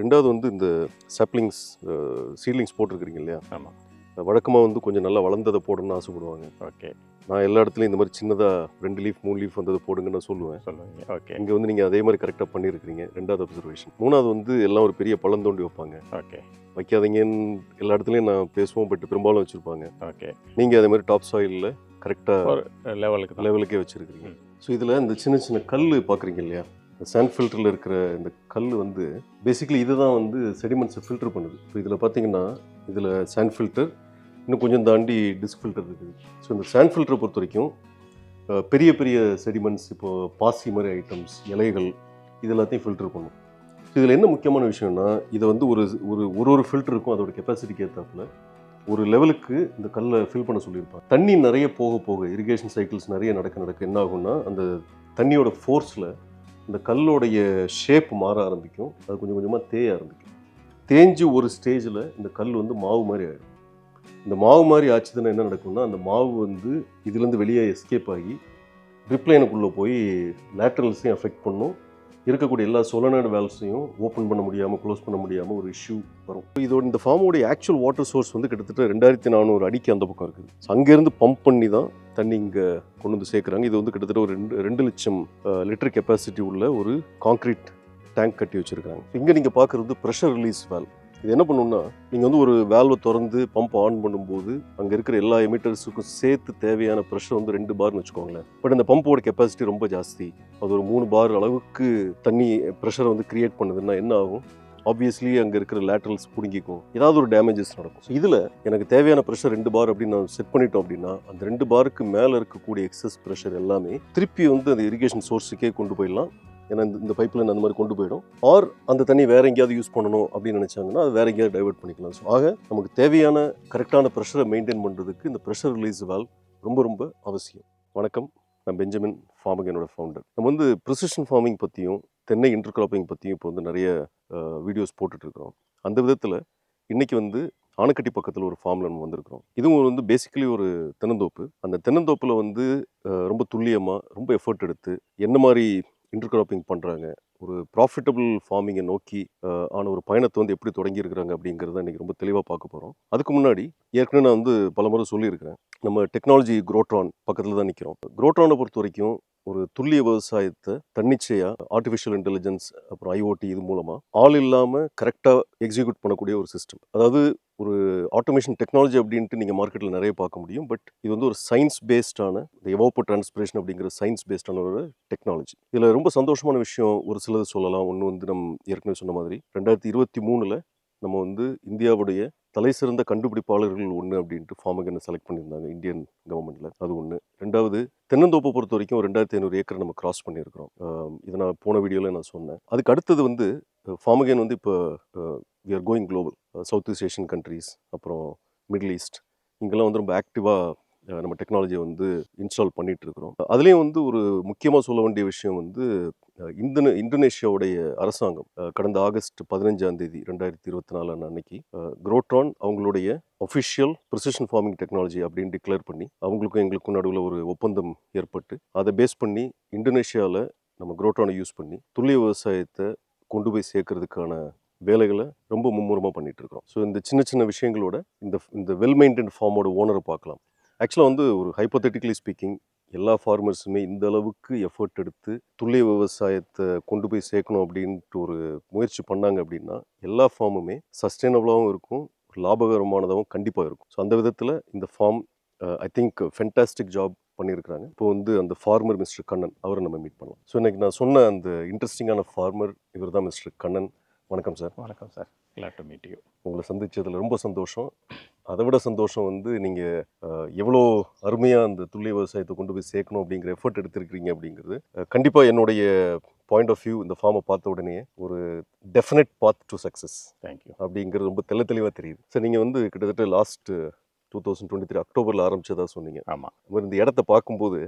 ரெண்டாவது வந்து இந்த சாப்ளிங்ஸ் சீட்லிங்ஸ் போட்டிருக்கிறீங்க இல்லையா? ஆமாம் வழக்கமாக வந்து கொஞ்சம் நல்லா வளர்ந்ததை போடணும்னு ஆசைப்படுவாங்க. ஓகே. நான் எல்லா இடத்துலையும் இந்த மாதிரி சின்னதாக ரெண்டு லீஃப் மூணு லீஃப் வந்ததை போடுங்கன்னு நான் சொல்லுவேன். சொல்லுவீங்க. ஓகே. இங்கே வந்து நீங்கள் அதே மாதிரி கரெக்டாக பண்ணியிருக்கிறீங்க. ரெண்டாவது அப்சர்வேஷன் மூணாவது வந்து எல்லாம் ஒரு பெரிய பள்ளம் தோண்டி வைப்பாங்க. ஓகே. வைக்காதீங்கன்னு எல்லா இடத்துலையும் நான் பேசுவோம் பட் பெரும்பாலும் வச்சுருப்பாங்க. ஓகே. நீங்கள் அதே மாதிரி டாப் சாயிலில் கரெக்டாக லெவலுக்கு லெவலுக்கே வச்சுருக்கிறீங்க. ஸோ இதில் இந்த சின்ன சின்ன கல் பார்க்குறீங்க இல்லையா? இந்த சாண்ட் ஃபில்டரில் இருக்கிற இந்த கல் வந்து பேசிக்கலி இதுதான் வந்து செடிமெண்ட்ஸை ஃபில்டர் பண்ணுது. ஸோ இதில் பார்த்தீங்கன்னா இதில் சாண்ட் ஃபில்டர் இன்னும் கொஞ்சம் தாண்டி டிஸ்க் ஃபில்டர் இருக்குது. ஸோ இந்த சாண்ட் ஃபில்டரை பொறுத்த வரைக்கும் பெரிய பெரிய செடிமெண்ட்ஸ் இப்போது பாசி மாதிரி ஐட்டம்ஸ் இலைகள் இது எல்லாத்தையும் ஃபில்டர் பண்ணும். ஸோ இதில் என்ன முக்கியமான விஷயம்னா இதை வந்து ஒரு ஒரு ஒரு ஒரு ஃபில்டருக்கும் அதோட கெப்பாசிட்டிக்கு ஏற்றாப்புல ஒரு லெவலுக்கு இந்த கல்லை ஃபில் பண்ண சொல்லியிருப்பாங்க. தண்ணி நிறைய போக போக இரிகேஷன் சைக்கிள்ஸ் நிறைய நடக்க நடக்க என்ன ஆகும்னா அந்த தண்ணியோட ஃபோர்ஸில் இந்த கல்லுடைய ஷேப் மாற ஆரம்பிக்கும். அது கொஞ்சம் கொஞ்சமாக தேய ஆரம்பிக்கும். தேஞ்சு ஒரு ஸ்டேஜில் இந்த கல் வந்து மாவு மாதிரி ஆகிடும் இந்த மாவு மாதிரி ஆச்சுதுன்னா என்ன நடக்கும்னா அந்த மாவு வந்து இதுலேருந்து வெளியே எஸ்கேப் ஆகி ட்ரிப்லைனுக்குள்ளே போய் லேட்ரல்ஸையும் அஃபெக்ட் பண்ணும். இருக்கக்கூடிய எல்லா சொலனாய்டு வேல்ஸையும் ஓப்பன் பண்ண முடியாமல் க்ளோஸ் பண்ண முடியாமல் ஒரு இஷ்யூ வரும். இதோட இந்த ஃபார்மோடைய ஆக்சுவல் வாட்டர் சோர்ஸ் வந்து கிட்டத்தட்ட ரெண்டாயிரத்தி நானூறு அடிக்கு அந்த பக்கம் இருக்குது. ஸோ அங்கேருந்து பம்ப் பண்ணி தான் தண்ணி இங்கே கொண்டு வந்து சேர்க்குறாங்க. இது வந்து கிட்டத்தட்ட ஒரு ரெண்டு ரெண்டு லட்சம் லிட்டர் கெப்பாசிட்டி உள்ள ஒரு காங்க்ரீட் டேங்க் கட்டி வச்சுருக்காங்க இங்கே நீங்கள் பார்க்குறது ப்ரெஷர் ரிலீஸ் வேல் இது என்ன பண்ணுன்னா நீங்கள் வந்து ஒரு வேல்வை திறந்து பம்ப் ஆன் பண்ணும்போது அங்கே இருக்கிற எல்லா எமிட்டர்ஸுக்கும் சேர்த்து தேவையான ப்ரெஷர் வந்து ரெண்டு பார்னு வச்சுக்கோங்களேன். பட் இந்த பம்போட கெப்பாசிட்டி ரொம்ப ஜாஸ்தி. அது ஒரு மூணு பார் அளவுக்கு தண்ணி ப்ரெஷரை வந்து கிரியேட் பண்ணுதுன்னா என்ன ஆகும்? ஆப்வியஸ்லி அங்கே இருக்கிற லேட்டரல்ஸ் பிடுங்கிக்கும். ஏதாவது ஒரு டேமேஜஸ் நடக்கும். ஸோ இதில் எனக்கு தேவையான ப்ரெஷர் ரெண்டு பார் அப்படின்னு நான் செட் பண்ணிட்டோம் அப்படின்னா அந்த ரெண்டு பாருக்கு மேலே இருக்கக்கூடிய எக்ஸஸ் ப்ரெஷர் எல்லாமே திருப்பி வந்து அந்த இரிகேஷன் சோர்ஸுக்கே கொண்டு போயிடலாம். ஏன்னா இந்த இந்த பைப்லைன் அந்த மாதிரி கொண்டு போயிடும். ஆர் அந்த தண்ணி வேற எங்கேயாவது யூஸ் பண்ணணும் அப்படின்னு நினச்சாங்கன்னா அது வேற எங்கேயாவது டைவர்ட் பண்ணிக்கலாம். ஸோ ஆக நமக்கு தேவையான கரெக்டான ப்ரெஷரை மெயின்டைன் பண்ணுறதுக்கு இந்த ப்ரெஷர் ரிலீஸ் வால் ரொம்ப ரொம்ப அவசியம். வணக்கம். நான் பெஞ்சமின் ஃபார்மிங் என்னோட ஃபவுண்டர் நம்ம வந்து ப்ரிசிஷன் ஃபார்மிங் பற்றியும் தென்னை இன்டர்கிராப்பிங் பற்றியும் இப்போ வந்து நிறைய வீடியோஸ் போட்டுட்ருக்குறோம். அந்த விதத்தில் இன்றைக்கி வந்து ஆனக்கட்டி பக்கத்தில் ஒரு ஃபார்மில் நம்ம வந்திருக்கிறோம். இதுவும் வந்து பேசிக்கலி ஒரு தென்னந்தோப்பு. அந்த தென்னந்தோப்பில் வந்து ரொம்ப துல்லியமாக ரொம்ப எஃபர்ட் எடுத்து என்ன மாதிரி இன்டர்கிராப்பிங் பண்ணுறாங்க ஒரு ப்ராஃபிட்டபிள் ஃபார்மிங்கை நோக்கி ஆன ஒரு பயணத்தை வந்து எப்படி தொடங்கியிருக்கிறாங்க அப்படிங்கிறத இன்றைக்கி ரொம்ப தெளிவாக பார்க்க போகிறோம் அதுக்கு முன்னாடி ஏற்கனவே நான் வந்து பலமுறை சொல்லியிருக்கிறேன். நம்ம டெக்னாலஜி குரோட்ரான் பக்கத்தில் தான் நிற்கிறோம் குரோட்ரானை பொறுத்த வரைக்கும் ஒரு துல்லிய விவசாயத்தை தன்னிச்சையாக ஆர்டிஃபிஷியல் இன்டெலிஜென்ஸ் அப்புறம் ஐஓடி இது மூலமாக ஆள் இல்லாமல் கரெக்டாக எக்ஸிக்யூட் பண்ணக்கூடிய ஒரு சிஸ்டம் அதாவது ஒரு ஆட்டோமேஷன் டெக்னாலஜி அப்படின்ட்டு நீங்கள் மார்க்கெட்டில் நிறைய பார்க்க முடியும். பட் இது வந்து ஒரு சயின்ஸ் பேஸ்டான இந்த எவோப்போ டிரான்ஸ்பிரேஷன் அப்படிங்கிற சயின்ஸ் பேஸ்டான ஒரு டெக்னாலஜி இதில் ரொம்ப சந்தோஷமான விஷயம் ஒரு சிலது சொல்லலாம். ஒன்று வந்து நம்ம ஏற்கனவே சொன்ன மாதிரி ரெண்டாயிரத்தி இருபத்தி மூணில் நம்ம வந்து இந்தியாவுடைய தலை சிறந்த கண்டுபிடிப்பாளர்கள் ஒன்று அப்படின்ட்டு ஃபார்மகனை செலக்ட் பண்ணியிருந்தாங்க இந்தியன் கவர்மெண்ட்டில் அது ஒன்று ரெண்டாவது தென்னந்தோப்பை பொறுத்த வரைக்கும் ரெண்டாயிரத்தி ஐநூறு ஏக்கர் நம்ம கிராஸ் பண்ணியிருக்கிறோம். இதை நான் போன வீடியோவில் நான் சொன்னேன். அதுக்கு அடுத்தது வந்து ஃபார்மகன் வந்து இப்போ we are going global south east Asian countries அப்புறம் மிடில் ஈஸ்ட் இங்கெல்லாம் வந்து ரொம்ப ஆக்டிவாக நம்ம டெக்னாலஜியை வந்து இன்ஸ்டால் பண்ணிட்டு இருக்கிறோம் அதுலேயும் வந்து ஒரு முக்கியமாக சொல்ல வேண்டிய விஷயம் வந்து அஹ், இந்தோனே இந்தோனேஷியாவுடைய அரசாங்கம் கடந்த ஆகஸ்ட் பதினஞ்சாம் தேதி ரெண்டாயிரத்தி இருபத்தி நாலு அன்னைக்கு குரோட்ரான் அவங்களுடைய ஒஃபிஷியல் ப்ரிசிஷன் ஃபார்மிங் டெக்னாலஜி அப்படின்னு டிக்ளேர் பண்ணி அவங்களுக்கும் எங்களுக்கும் நடுவில் ஒரு ஒப்பந்தம் ஏற்பட்டு அதை பேஸ் பண்ணி இந்தோனேஷியாவில் நம்ம குரோட்ரானை யூஸ் பண்ணி துல்லிய விவசாயத்தை கொண்டு போய் சேர்க்கறதுக்கான வேலைகளை ரொம்ப மும்முரமாக பண்ணிட்டு இருக்கிறோம் ஸோ இந்த சின்ன சின்ன விஷயங்களோட இந்த இந்த வெல் மெயின்டைன் ஃபார்மோட ஓனரை பார்க்கலாம். ஆக்சுவலாக வந்து ஒரு ஹைப்போத்தட்டிக்கலி ஸ்பீக்கிங் எல்லா ஃபார்மர்ஸுமே இந்த அளவுக்கு எஃபர்ட் எடுத்து துல்லிய விவசாயத்தை கொண்டு போய் சேர்க்கணும் அப்படின்ட்டு ஒரு முயற்சி பண்ணாங்க அப்படின்னா எல்லா ஃபார்முமே சஸ்டைனபிளாகவும் இருக்கும் லாபகரமானதாகவும் கண்டிப்பாக இருக்கும். ஸோ அந்த விதத்தில் இந்த farm I think fantastic job பண்ணியிருக்கிறாங்க. இப்போ வந்து அந்த ஃபார்மர் மிஸ்டர் கண்ணன் அவரை நம்ம மீட் பண்ணலாம். ஸோ இன்னைக்கு நான் சொன்ன அந்த இன்ட்ரெஸ்டிங்கான ஃபார்மர் இவர் தான் மிஸ்டர் கண்ணன் வணக்கம் சார். வணக்கம் sir. Glad to meet you. உங்களை சந்திச்சதுல ரொம்ப சந்தோஷம். அதை விட சந்தோஷம் வந்து நீங்கள் எவ்வளோ அருமையாக அந்த துல்லிய விவசாயத்தை கொண்டு போய் சேர்க்கணும் அப்படிங்கிற எஃபர்ட் எடுத்திருக்கிறீங்க அப்படிங்கிறது. கண்டிப்பாக என்னுடைய பாயிண்ட் ஆஃப் வியூ இந்த ஃபார்மை பார்த்த உடனே ஒரு definite path to success you. அப்படிங்கிறது ரொம்ப தெள்ள தெளிவாக தெரியுது. சார் நீங்கள் வந்து கிட்டத்தட்ட last two thousand twenty three அக்டோபரில் ஆரம்பிச்சதா சொன்னீங்க. ஆமாம் இந்த இடத்த பார்க்கும்போது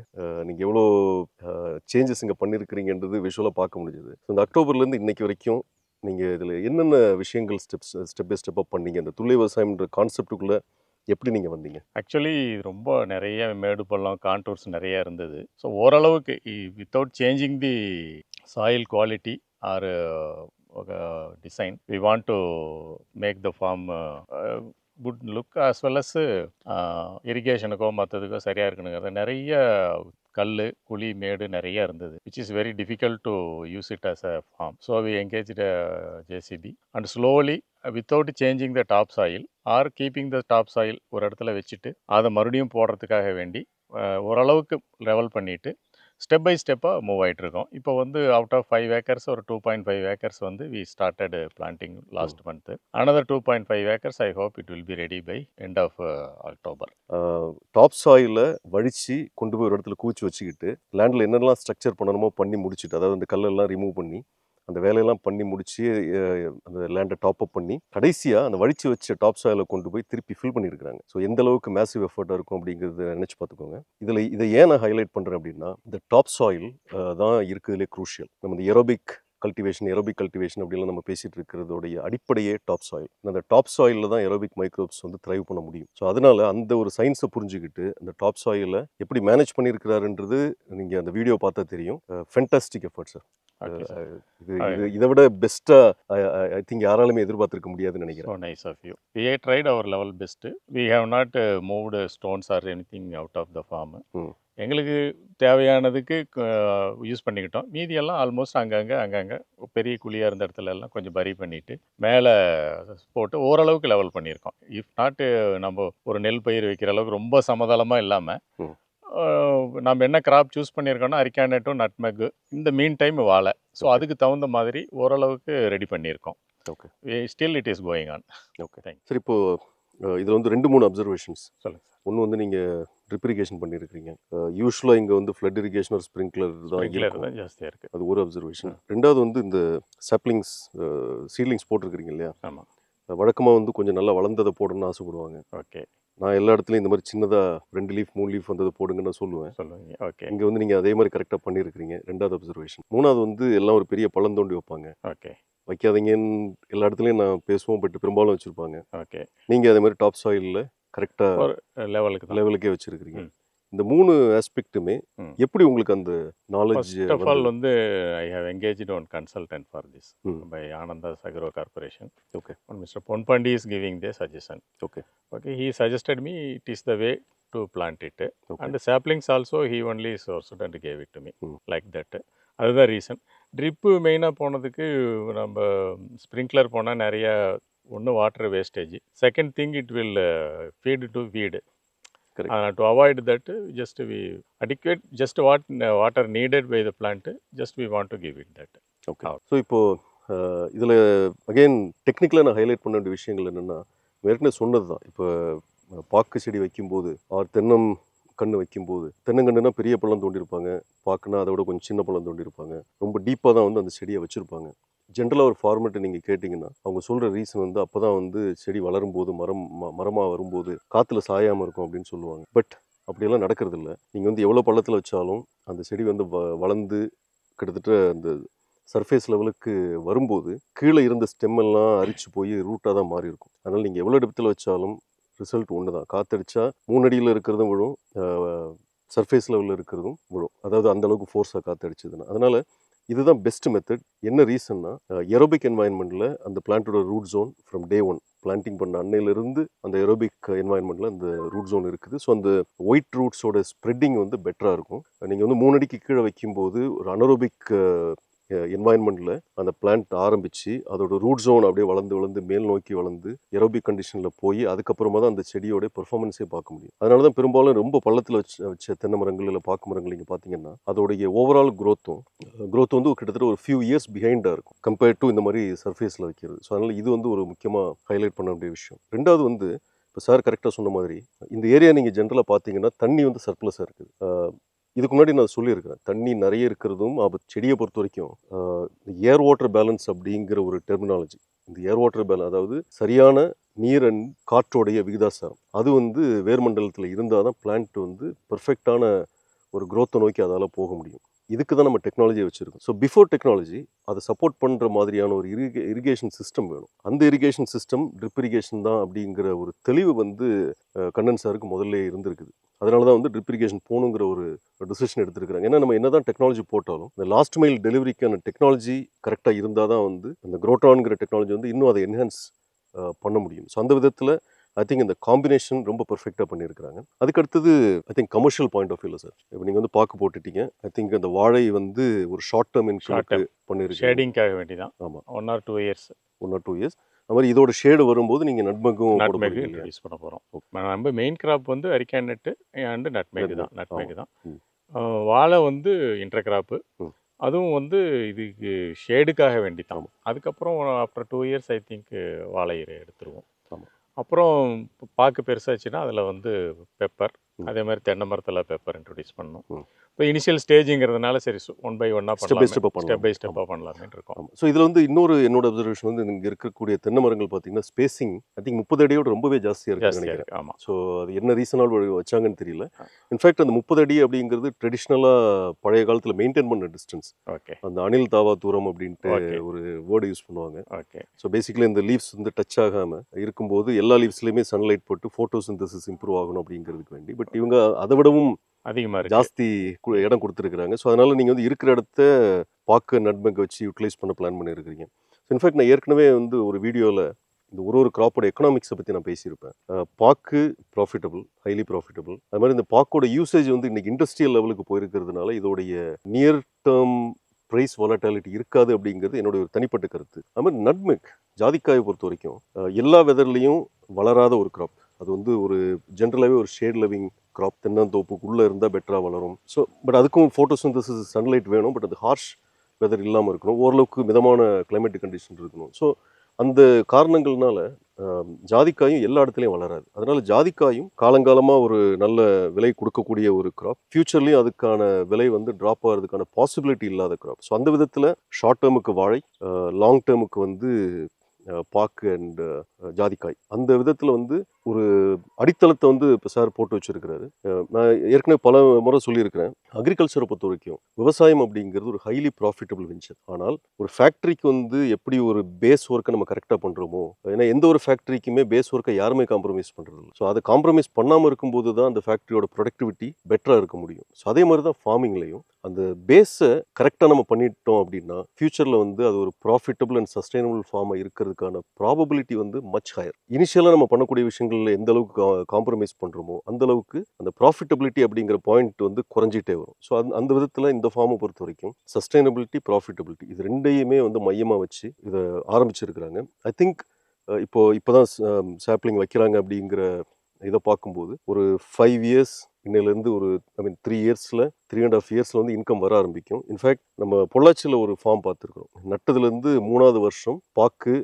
நீங்கள் எவ்வளோ சேஞ்சஸ் இங்கே பண்ணியிருக்கிறீங்கன்றது விஷுவலாக பார்க்க முடிஞ்சது. இந்த அக்டோபர்லேருந்து இன்னைக்கு வரைக்கும் நீங்கள் இதில் என்னென்ன விஷயங்கள் ஸ்டெப்ஸ் ஸ்டெப் பை ஸ்டெப்பாக பண்ணீங்க? அந்த துல்லிய விவசாயம்ன்ற கான்செப்டுக்குள்ளே எப்படி நீங்கள் வந்தீங்க? ஆக்சுவலி ரொம்ப நிறைய மேடு பள்ளம் கான்டூர்ஸ் நிறைய இருந்தது. ஸோ ஓரளவுக்கு without changing the soil quality or design we want to make the farm good look as well as இரிகேஷனுக்கோ மற்றதுக்கோ சரியாக இருக்குனுங்கிறது நிறைய கல் குழி மேடு நிறைய இருந்தது. Which is very difficult to use it as a farm so we engage JCB and slowly without changing the top soil or keeping the top soil ஒரு இடத்துல வச்சுட்டு அதை மறுபடியும் போடுறதுக்காக வேண்டி ஓரளவுக்கு லெவல் பண்ணிவிட்டு ஸ்டெப் பை ஸ்டெப்பாக மூவ் ஆயிட்டு இருக்கோம் இப்போ வந்து அவுட் ஆஃப் ஃபைவ் ஏக்கர்ஸ் ஒரு டூ பாயிண்ட் ஃபைவ் ஏக்கர்ஸ் வந்து we started planting last month another two point five acres I hope it will be ready by end of October. Top சாயில வடிச்சு கொண்டு போய் ஒரு இடத்துல கூச்சி வச்சுக்கிட்டு லேண்டில் என்னெல்லாம் ஸ்ட்ரக்சர் பண்ணணுமோ பண்ணி முடிச்சுட்டு அதாவது அந்த கல்லெல்லாம் ரிமூவ் பண்ணி அந்த வேலையெல்லாம் பண்ணி முடித்து அந்த லேண்டை டாப் அப் பண்ணி கடைசியாக அந்த வழித்து வச்ச டாப் சாயிலை கொண்டு போய் திருப்பி ஃபில் பண்ணியிருக்காங்க ஸோ எந்த அளவுக்கு மேசிவ் எஃபர்ட்டாக இருக்கும் அப்படிங்கிறத நினச்சி பார்த்துக்கோங்க. இதில் இதை ஏன் நான் ஹைலைட் பண்ணுறேன் அப்படின்னா இந்த டாப் சாயில் தான் இருக்கிறதுலே க்ரூஷியல் நம்ம இந்த எரோபிக் கல்டிவேஷன் எரோபிக் கல்டிவேஷன் அப்படிலாம் நம்ம பேசிட்டு இருக்கிறதோடைய அடிப்படையே டாப் சாயில் அந்த டாப் சாயிலில் தான் எரோபிக் மைக்ரோப்ஸ் வந்து த்ரைவ் பண்ண முடியும். ஸோ அதனால அந்த ஒரு சயின்ஸை புரிஞ்சுக்கிட்டு அந்த டாப் சாயிலை எப்படி மேனேஜ் பண்ணியிருக்கிறாருன்றது நீங்கள் அந்த வீடியோ பார்த்தா தெரியும். ஃபென்டாஸ்டிக் எஃபர்ட் சார் இது இது விட பெஸ்ட்டாக ஐ திங்க் யாராலுமே எதிர்பார்த்திருக்க முடியாதுன்னு நினைக்கிறேன். Nice of you we have tried our level best we have not moved stones or anything out of the farm. எங்களுக்கு தேவையானதுக்கு யூஸ் பண்ணிக்கிட்டோம். மீதியெல்லாம் ஆல்மோஸ்ட் அங்கங்கே அங்கங்கே பெரிய குழியாக இருந்த இடத்துல எல்லாம் கொஞ்சம் பரி பண்ணிட்டு மேலே போட்டு ஓரளவுக்கு லெவல் பண்ணியிருக்கோம். இஃப் நாட்டு நம்ம ஒரு நெல் பயிர் வைக்கிற அளவுக்கு ரொம்ப சமதளமாக இல்லாமல் ம். நம்ம என்ன கிராப் சூஸ் பண்ணியிருக்கோம்னா அரிக்கானட்டும் நட்மெக்கு இந்த மீன் டைம் வாழை. ஸோ. அதுக்கு தகுந்த மாதிரி ஓரளவுக்கு ரெடி பண்ணியிருக்கோம். Okay still it is going on okay Thank சரி இப்போ இதில் வந்து ரெண்டு மூணு அப்சர்வேஷன்ஸ் சொல்லுங்க. சார் ஒன்று வந்து நீங்கள் ட்ரிப் இரிகேஷன் பண்ணியிருக்கிறீங்க யூஸ்வலாக இங்கே வந்து ஃப்ளட் இரிகேஷன் ஒரு ஸ்ப்ரிங்க்லர் தான் ஜாஸ்தியாக இருக்குது அது ஒரு அப்சர்வேஷன் ரெண்டாவது வந்து இந்த சாப்ளிங்ஸ் சீட்லிங்ஸ் போட்டிருக்கிறீங்க இல்லையா? ஆமாம் வழக்கமாக வந்து கொஞ்சம் நல்லா வளர்ந்ததை போடணும்னு ஆசைப்படுவாங்க. ஓகே நான் எல்லா இடத்துலையும் இந்த மாதிரி சின்னதாக ரெண்டு லீஃப் மூணு லீஃப் வந்ததை போடுங்கன்னு நான் சொல்லுவேன். சொல்லுவீங்க. ஓகே இங்கே வந்து நீங்கள் அதே மாதிரி கரெக்டாக பண்ணியிருக்கிறீங்க ரெண்டாவது அப்சர்வேஷன் மூணாவது வந்து எல்லாம் ஒரு பெரிய பள்ளம் தோண்டி வைப்பாங்க. ஓகே வைக்காதீங்கன்னு எல்லா இடத்துலையும் நான் பேசுவோம் பட் பெரும்பாலும் வச்சுருப்பாங்க. ஓகே நீங்கள் அதே மாதிரி டாப் சாயிலில் கரெக்டாக லெவலுக்கு லெவலுக்கே வச்சுருக்கிறீங்க. இந்த மூணு ஆஸ்பெக்ட்டுமே. எப்படி உங்களுக்கு அந்த நாலேஜ் ஆஃப் ஆல் வந்து I have engaged one consultant for this. By Ananda சக்ரோ corporation Okay. One mister Ponpandi is giving the suggestion okay okay he suggested me it is the way to plant it okay and saplings also he only sourced and gave it to me. Like that அதுதான் reason drip மெயினாக போனதுக்கு நம்ம sprinkler போனால் நிறைய ஒன்று water wastage second thing it will feed to weed. To avoid that just we adequate just what water needed by the plant just we want to give it that okay so இப்போது இதில் again டெக்னிக்கலாக நான் highlight பண்ண வேண்டிய விஷயங்கள் என்னென்னா ஏற்கனவே சொன்னது தான் இப்போ பாக்கு செடி வைக்கும்போது ஆர் தென்னம் கன்று வைக்கும்போது தென்னங்கன்றுனா பெரிய பள்ளம் தோண்டியிருப்பாங்க. பாக்குனா அதை விட கொஞ்சம் சின்ன பள்ளம் தோண்டியிருப்பாங்க. ரொம்ப டீப்பாக தான் வந்து அந்த செடியை வச்சுருப்பாங்க. ஜென்ரலாக ஒரு ஃபார்மேட்டை நீங்கள் கேட்டிங்கன்னா அவங்க சொல்கிற ரீசன் வந்து அப்போ தான் வந்து செடி வளரும்போது மரம் மரமாக வரும்போது காற்றுல சாயாமல் இருக்கும் அப்படின்னு சொல்லுவாங்க. பட் அப்படியெல்லாம் நடக்கிறதில்ல. நீங்கள் வந்து எவ்வளோ பள்ளத்தில் வச்சாலும் அந்த செடி வந்து வ வளர்ந்து கிட்டத்தட்ட அந்த சர்ஃபேஸ் லெவலுக்கு வரும்போது கீழே இருந்த ஸ்டெம்மெல்லாம் அரிச்சு போய் ரூட்டாக தான் மாறி இருக்கும். அதனால் நீங்கள் எவ்வளோ இடத்துல வச்சாலும் ரிசல்ட் ஒன்று தான் காற்றடிச்சா மூணு அடியில் இருக்கிறதும் விழும் சர்ஃபேஸ் லெவலில் இருக்கிறதும் விழும். அதாவது அந்தளவுக்கு ஃபோர்ஸாக காற்றடிச்சதுன்னா அதனால் இதுதான் பெஸ்ட் மெத்தட் என்ன ரீசன்னா எரோபிக் என்வாயன்மெண்ட்டில் அந்த பிளான்ட்டோட root zone from day one planting பண்ண அன்னையிலிருந்து அந்த எரோபிக் என்வாயன்மெண்ட்டில் அந்த ரூட் ஜோன் இருக்குது. ஸோ அந்த ஒயிட் ரூட்ஸோட ஸ்ப்ரெட்டிங் வந்து பெட்டராக இருக்கும். நீங்கள் வந்து மூணு அடிக்கு கீழே வைக்கும்போது ஒரு அனரோபிக் என்வாயன்மெண்ட்டில் அந்த பிளான்ட் ஆரம்பித்து அதோட ரூட் ஜோன் அப்படியே வளர்ந்து வளர்ந்து மேல் நோக்கி வளர்ந்து எரோபிக் கண்டிஷனில் போய் அதுக்கப்புறமா தான் அந்த செடியோட பெர்ஃபார்மன்ஸே பார்க்க முடியும். அதனால தான் பெரும்பாலும் ரொம்ப பள்ளத்தில் வச்ச வச்ச தென்னை மரங்கள் இல்லை பாக்கு மரங்கள் நீங்கள் பார்த்தீங்கன்னா அதோடைய ஓவரால் க்ரோத்தும் க்ரோத் வந்து கிட்டத்தட்ட ஒரு ஃபியூ இயர்ஸ் பிஹைண்டாக இருக்கும் கம்பேர்ட் டு இந்த மாதிரி சர்ஃபேஸில் வைக்கிறது. ஸோ அதனால் இது வந்து ஒரு முக்கியமாக ஹைலைட் பண்ண வேண்டிய விஷயம். ரெண்டாவது வந்து இப்போ சார் கரெக்டாக சொன்ன மாதிரி இந்த ஏரியா நீங்கள் ஜென்ரலாக பார்த்தீங்கன்னா தண்ணி வந்து சர்ப்ளஸாக இருக்குது. இதுக்கு முன்னாடி நான் சொல்லியிருக்கிறேன் தண்ணி நிறைய இருக்கிறதும் அப்போ செடியை பொறுத்த வரைக்கும் ஏர் வாட்டர் பேலன்ஸ் அப்படிங்கிற ஒரு டெர்மினாலஜி இந்த ஏர் வாட்டர் பேலன்ஸ் அதாவது சரியான நீர் அண்ட் காற்றோடைய விகிதாசாரம் அது வந்து வேர்மண்டலத்தில் இருந்தால் தான் பிளான்ட் வந்து பர்ஃபெக்டான ஒரு குரோத்தை நோக்கி அதால் போக முடியும். இதுக்கு தான் நம்ம டெக்னாலஜியை வச்சுருக்கோம். ஸோ பிஃபோர் டெக்னாலஜி அதை சப்போர்ட் பண்ணுற மாதிரியான ஒரு இரிகே இரிகேஷன் சிஸ்டம் வேணும். அந்த இரிகேஷன் சிஸ்டம் ட்ரிப் இரிகேஷன் தான் அப்படிங்கிற ஒரு தெளிவு வந்து கண்ணன் சாருக்கு முதல்ல இருந்திருக்குது. அதனால தான் வந்து ட்ரிப் இரிகேஷன் போகணுங்கிற ஒரு டிசிஷன் எடுத்துருக்குறாங்க. ஏன்னா நம்ம என்ன தான் டெக்னாலஜி போட்டாலும் இந்த லாஸ்ட் மைல் டெலிவரிக்கான டெக்னாலஜி கரெக்டாக இருந்தால் தான் வந்து அந்த குரோட்டான்ங்கிற டெக்னாலஜி வந்து இன்னும் அதை என்ஹான்ஸ் பண்ண முடியும். ஸோ அந்த விதத்தில் ஐ திங்க் இந்த காம்பினேஷன் ரொம்ப பர்ஃபெக்டாக பண்ணியிருக்கிறாங்க. அதுக்கு அடுத்தது I think commercial point of வியூவில் சார் இப்போ நீங்கள் வந்து பார்க்க போட்டுட்டீங்க. ஐ திங்க் அந்த வாழை வந்து ஒரு ஷார்ட் டேர்ம் term. பண்ணியிருக்கீங்க. ஷேடிங்காக வேண்டி தான் ஆமா. One or two years one or two years அது மாதிரி இதோட ஷேடு வரும்போது நீங்கள் நட்மகும் போட நட்மேக் போறீங்க இல்லையா? இன்ட்ரடியூஸ் பண்ண போகிறோம் நம்ம மெயின் கிராப் வந்து அரிக்கான் நட்டு அண்டு நட்மேக் தான். Nutmeg, நட்மேக் தான். வாழை வந்து இன்டர் கிராப்பு. அதுவும் வந்து இதுக்கு ஷேடுக்காக வேண்டி தான். அதுக்கப்புறம் after two years I think வாழை எடுத்துருவோம். ஆமா. அப்புறம் பாக்கு பெருசாச்சுன்னா அதில் வந்து பெப்பர் அதே மாதிரி தென்னை மரத்தில் பெப்பர் இன்ட்ரடியூஸ் பண்ணணும். ம். இப்போ இனிஷியல் ஸ்டேஜுங்கிறதுனால சரி ஒன் பை ஒன்னாக step ஆ பண்ணலாம். Step by. ஸ்டெப்பாக பண்ணலாமேன்னு இருக்கோம். ஸோ இதில் வந்து இன்னொரு என்னோட அப்சர்வேஷன் வந்து இங்கே இருக்கக்கூடிய தென்னை மரங்கள் பார்த்தீங்கன்னா ஸ்பேசிங் ஐ திங்க் முப்பது அடியோட ரொம்பவே ஜாஸ்தியாக ஜாஸ்தியாக நினைக்கிறேன். ஆமாம் ஸோ அது என்ன ரீசனால் வச்சாங்கன்னு தெரியல. இன்ஃபேக்ட் அந்த முப்பது அடி அப்படிங்கிறது ட்ரெடிஷ்னலாக பழைய காலத்தில் மெயின்டைன் பண்ண டிஸ்டன்ஸ் ஓகே அந்த அணில் தாவா தூரம் அப்படின்ட்டு. ஒரு வேர்டு யூஸ் பண்ணுவாங்க. ஓகே ஸோ பேசிக்கலி இந்த லீவ்ஸ் வந்து டச் ஆகாமல் இருக்கும்போது எல்லா லீவ்ஸ்லையுமே சன்லைட் போட்டு ஃபோட்டோசிந்தசிஸ் இம்ப்ரூவ் ஆகணும் அப்படிங்கிறதுக்கு வேண்டி பட் இவங்க அதை விடவும் அதிகமாக ஜாஸ்தி இடம் கொடுத்துருக்குறாங்க. ஸோ அதனால நீங்கள் வந்து இருக்கிற இடத்த பாக்கு நட்மேக் வச்சு யூட்டிலைஸ் பண்ண பிளான் பண்ணியிருக்கிறீங்க இன்ஃபேக்ட் நான் ஏற்கனவே வந்து ஒரு வீடியோவில் இந்த ஒரு ஒரு கிராப்போட எக்கனாமிக்ஸை பற்றி நான் பேசியிருப்பேன். பாக்கு ப்ராஃபிட்டபிள் ஹைலி ப்ராஃபிட்டபிள் அது மாதிரி இந்த பாக்கோட யூசேஜ் வந்து இன்னைக்கு இண்டஸ்ட்ரியல் லெவலுக்கு போயிருக்கிறதுனால இதோடைய நியர் டேர்ம் ப்ரைஸ் வாலட்டாலிட்டி இருக்காது அப்படிங்கிறது என்னுடைய ஒரு தனிப்பட்ட கருத்து. அது மாதிரி நட்மெக் ஜாதிக்காயை பொறுத்த வரைக்கும் எல்லா வெதர்லேயும் வளராத ஒரு கிராப் அது வந்து ஒரு ஜென்ரலாகவே ஒரு ஷேட் லவிங் கிராப் தென்னந்தோப்புக்குள்ளே இருந்தால் பெட்டராக வளரும். ஸோ பட் அதுக்கும் ஃபோட்டோசிந்தசிஸ் சன்லைட் வேணும் பட் அது ஹார்ஷ் வெதர் இல்லாமல் இருக்கணும். ஓரளவுக்கு மிதமான கிளைமேட்டிக் கண்டிஷன் இருக்கணும். ஸோ அந்த காரணங்கள்னால ஜாதிக்காயும் எல்லா இடத்துலையும் வளராது. அதனால் ஜாதிக்காயும் காலங்காலமாக ஒரு நல்ல விலை கொடுக்கக்கூடிய ஒரு கிராப் ஃப்யூச்சர்லேயும் அதுக்கான விலை வந்து ட்ராப் ஆகிறதுக்கான பாசிபிலிட்டி இல்லாத கிராப் ஸோ அந்த விதத்தில் ஷார்ட் டேர்முக்கு வாழை லாங் டேர்முக்கு வந்து பாக்கு அண்ட் ஜாதிக்காய். அந்த விதத்தில் வந்து ஒரு அடித்தளத்தை வந்து இப்போ சார் போட்டு வச்சிருக்கிறாரு. நான் ஏற்கனவே பல முறை சொல்லியிருக்கிறேன். அக்ரிகல்ச்சரை பொறுத்த வரைக்கும் விவசாயம் அப்படிங்கிறது ஒரு ஹைலி ப்ராஃபிட்டபிள் வெஞ்சர் ஆனால் ஒரு ஃபேக்ட்ரிக்கு வந்து எப்படி ஒரு பேஸ் ஒர்க்கை நம்ம கரெக்டாக பண்ணுறோமோ ஏன்னா எந்த ஒரு ஃபேக்ட்ரிக்குமே பேஸ் ஒர்க்கை யாருமே காம்ப்ரமைஸ் பண்ணுறது இல்லை. ஸோ அதை காம்ப்ரமைஸ் பண்ணாமல் இருக்கும்போது தான் அந்த ஃபேக்ட்ரியோட ப்ரொடக்டிவிட்டி பெட்டராக இருக்க முடியும். ஸோ அதே மாதிரி தான் ஃபார்மிங்லையும் அந்த பேஸை கரெக்டாக நம்ம பண்ணிட்டோம் அப்படின்னா ஃபியூச்சரில் வந்து அது ஒரு ப்ராஃபிட்டபிள் அண்ட் சஸ்டைனபிள் ஃபார்மாக இருக்கிறதுக்கான ப்ராபபிலிட்டி வந்து மச் ஹையர் இனிஷியலாக நம்ம பண்ணக்கூடிய விஷயங்களில் எந்த அளவுக்கு காம்ப்ரமைஸ் பண்ணுறோமோ அந்த அளவுக்கு அந்த ப்ராஃபிட்டபிலிட்டி அப்படிங்கிற பாயிண்ட் வந்து குறைஞ்சிட்டே வரும். ஸோ அந்த அந்த விதத்தில் இந்த ஃபார்மை பொறுத்த வரைக்கும் சஸ்டைனபிலிட்டி ப்ராஃபிட்டபிலிட்டி இது ரெண்டையுமே வந்து மையமாக வச்சு இதை ஆரம்பிச்சிருக்கிறாங்க. ஐ திங்க் இப்போ இப்போ தான் சாப்ளிங் வைக்கிறாங்க அப்படிங்கிற இதை பார்க்கும்போது ஒரு ஃபைவ் இயர்ஸ் இன்னிலேருந்து ஒரு ஐ மீன் த்ரீ இயர்ஸில் த்ரீ அண்ட் ஆஃப் இயர்ஸில் வந்து இன்கம் வர ஆரம்பிக்கும். இன்ஃபேக்ட் நம்ம பொள்ளாச்சியில் ஒரு ஃபார்ம் பார்த்துருக்குறோம். நட்டதுலேருந்து மூணாவது வருஷம் பாக்கு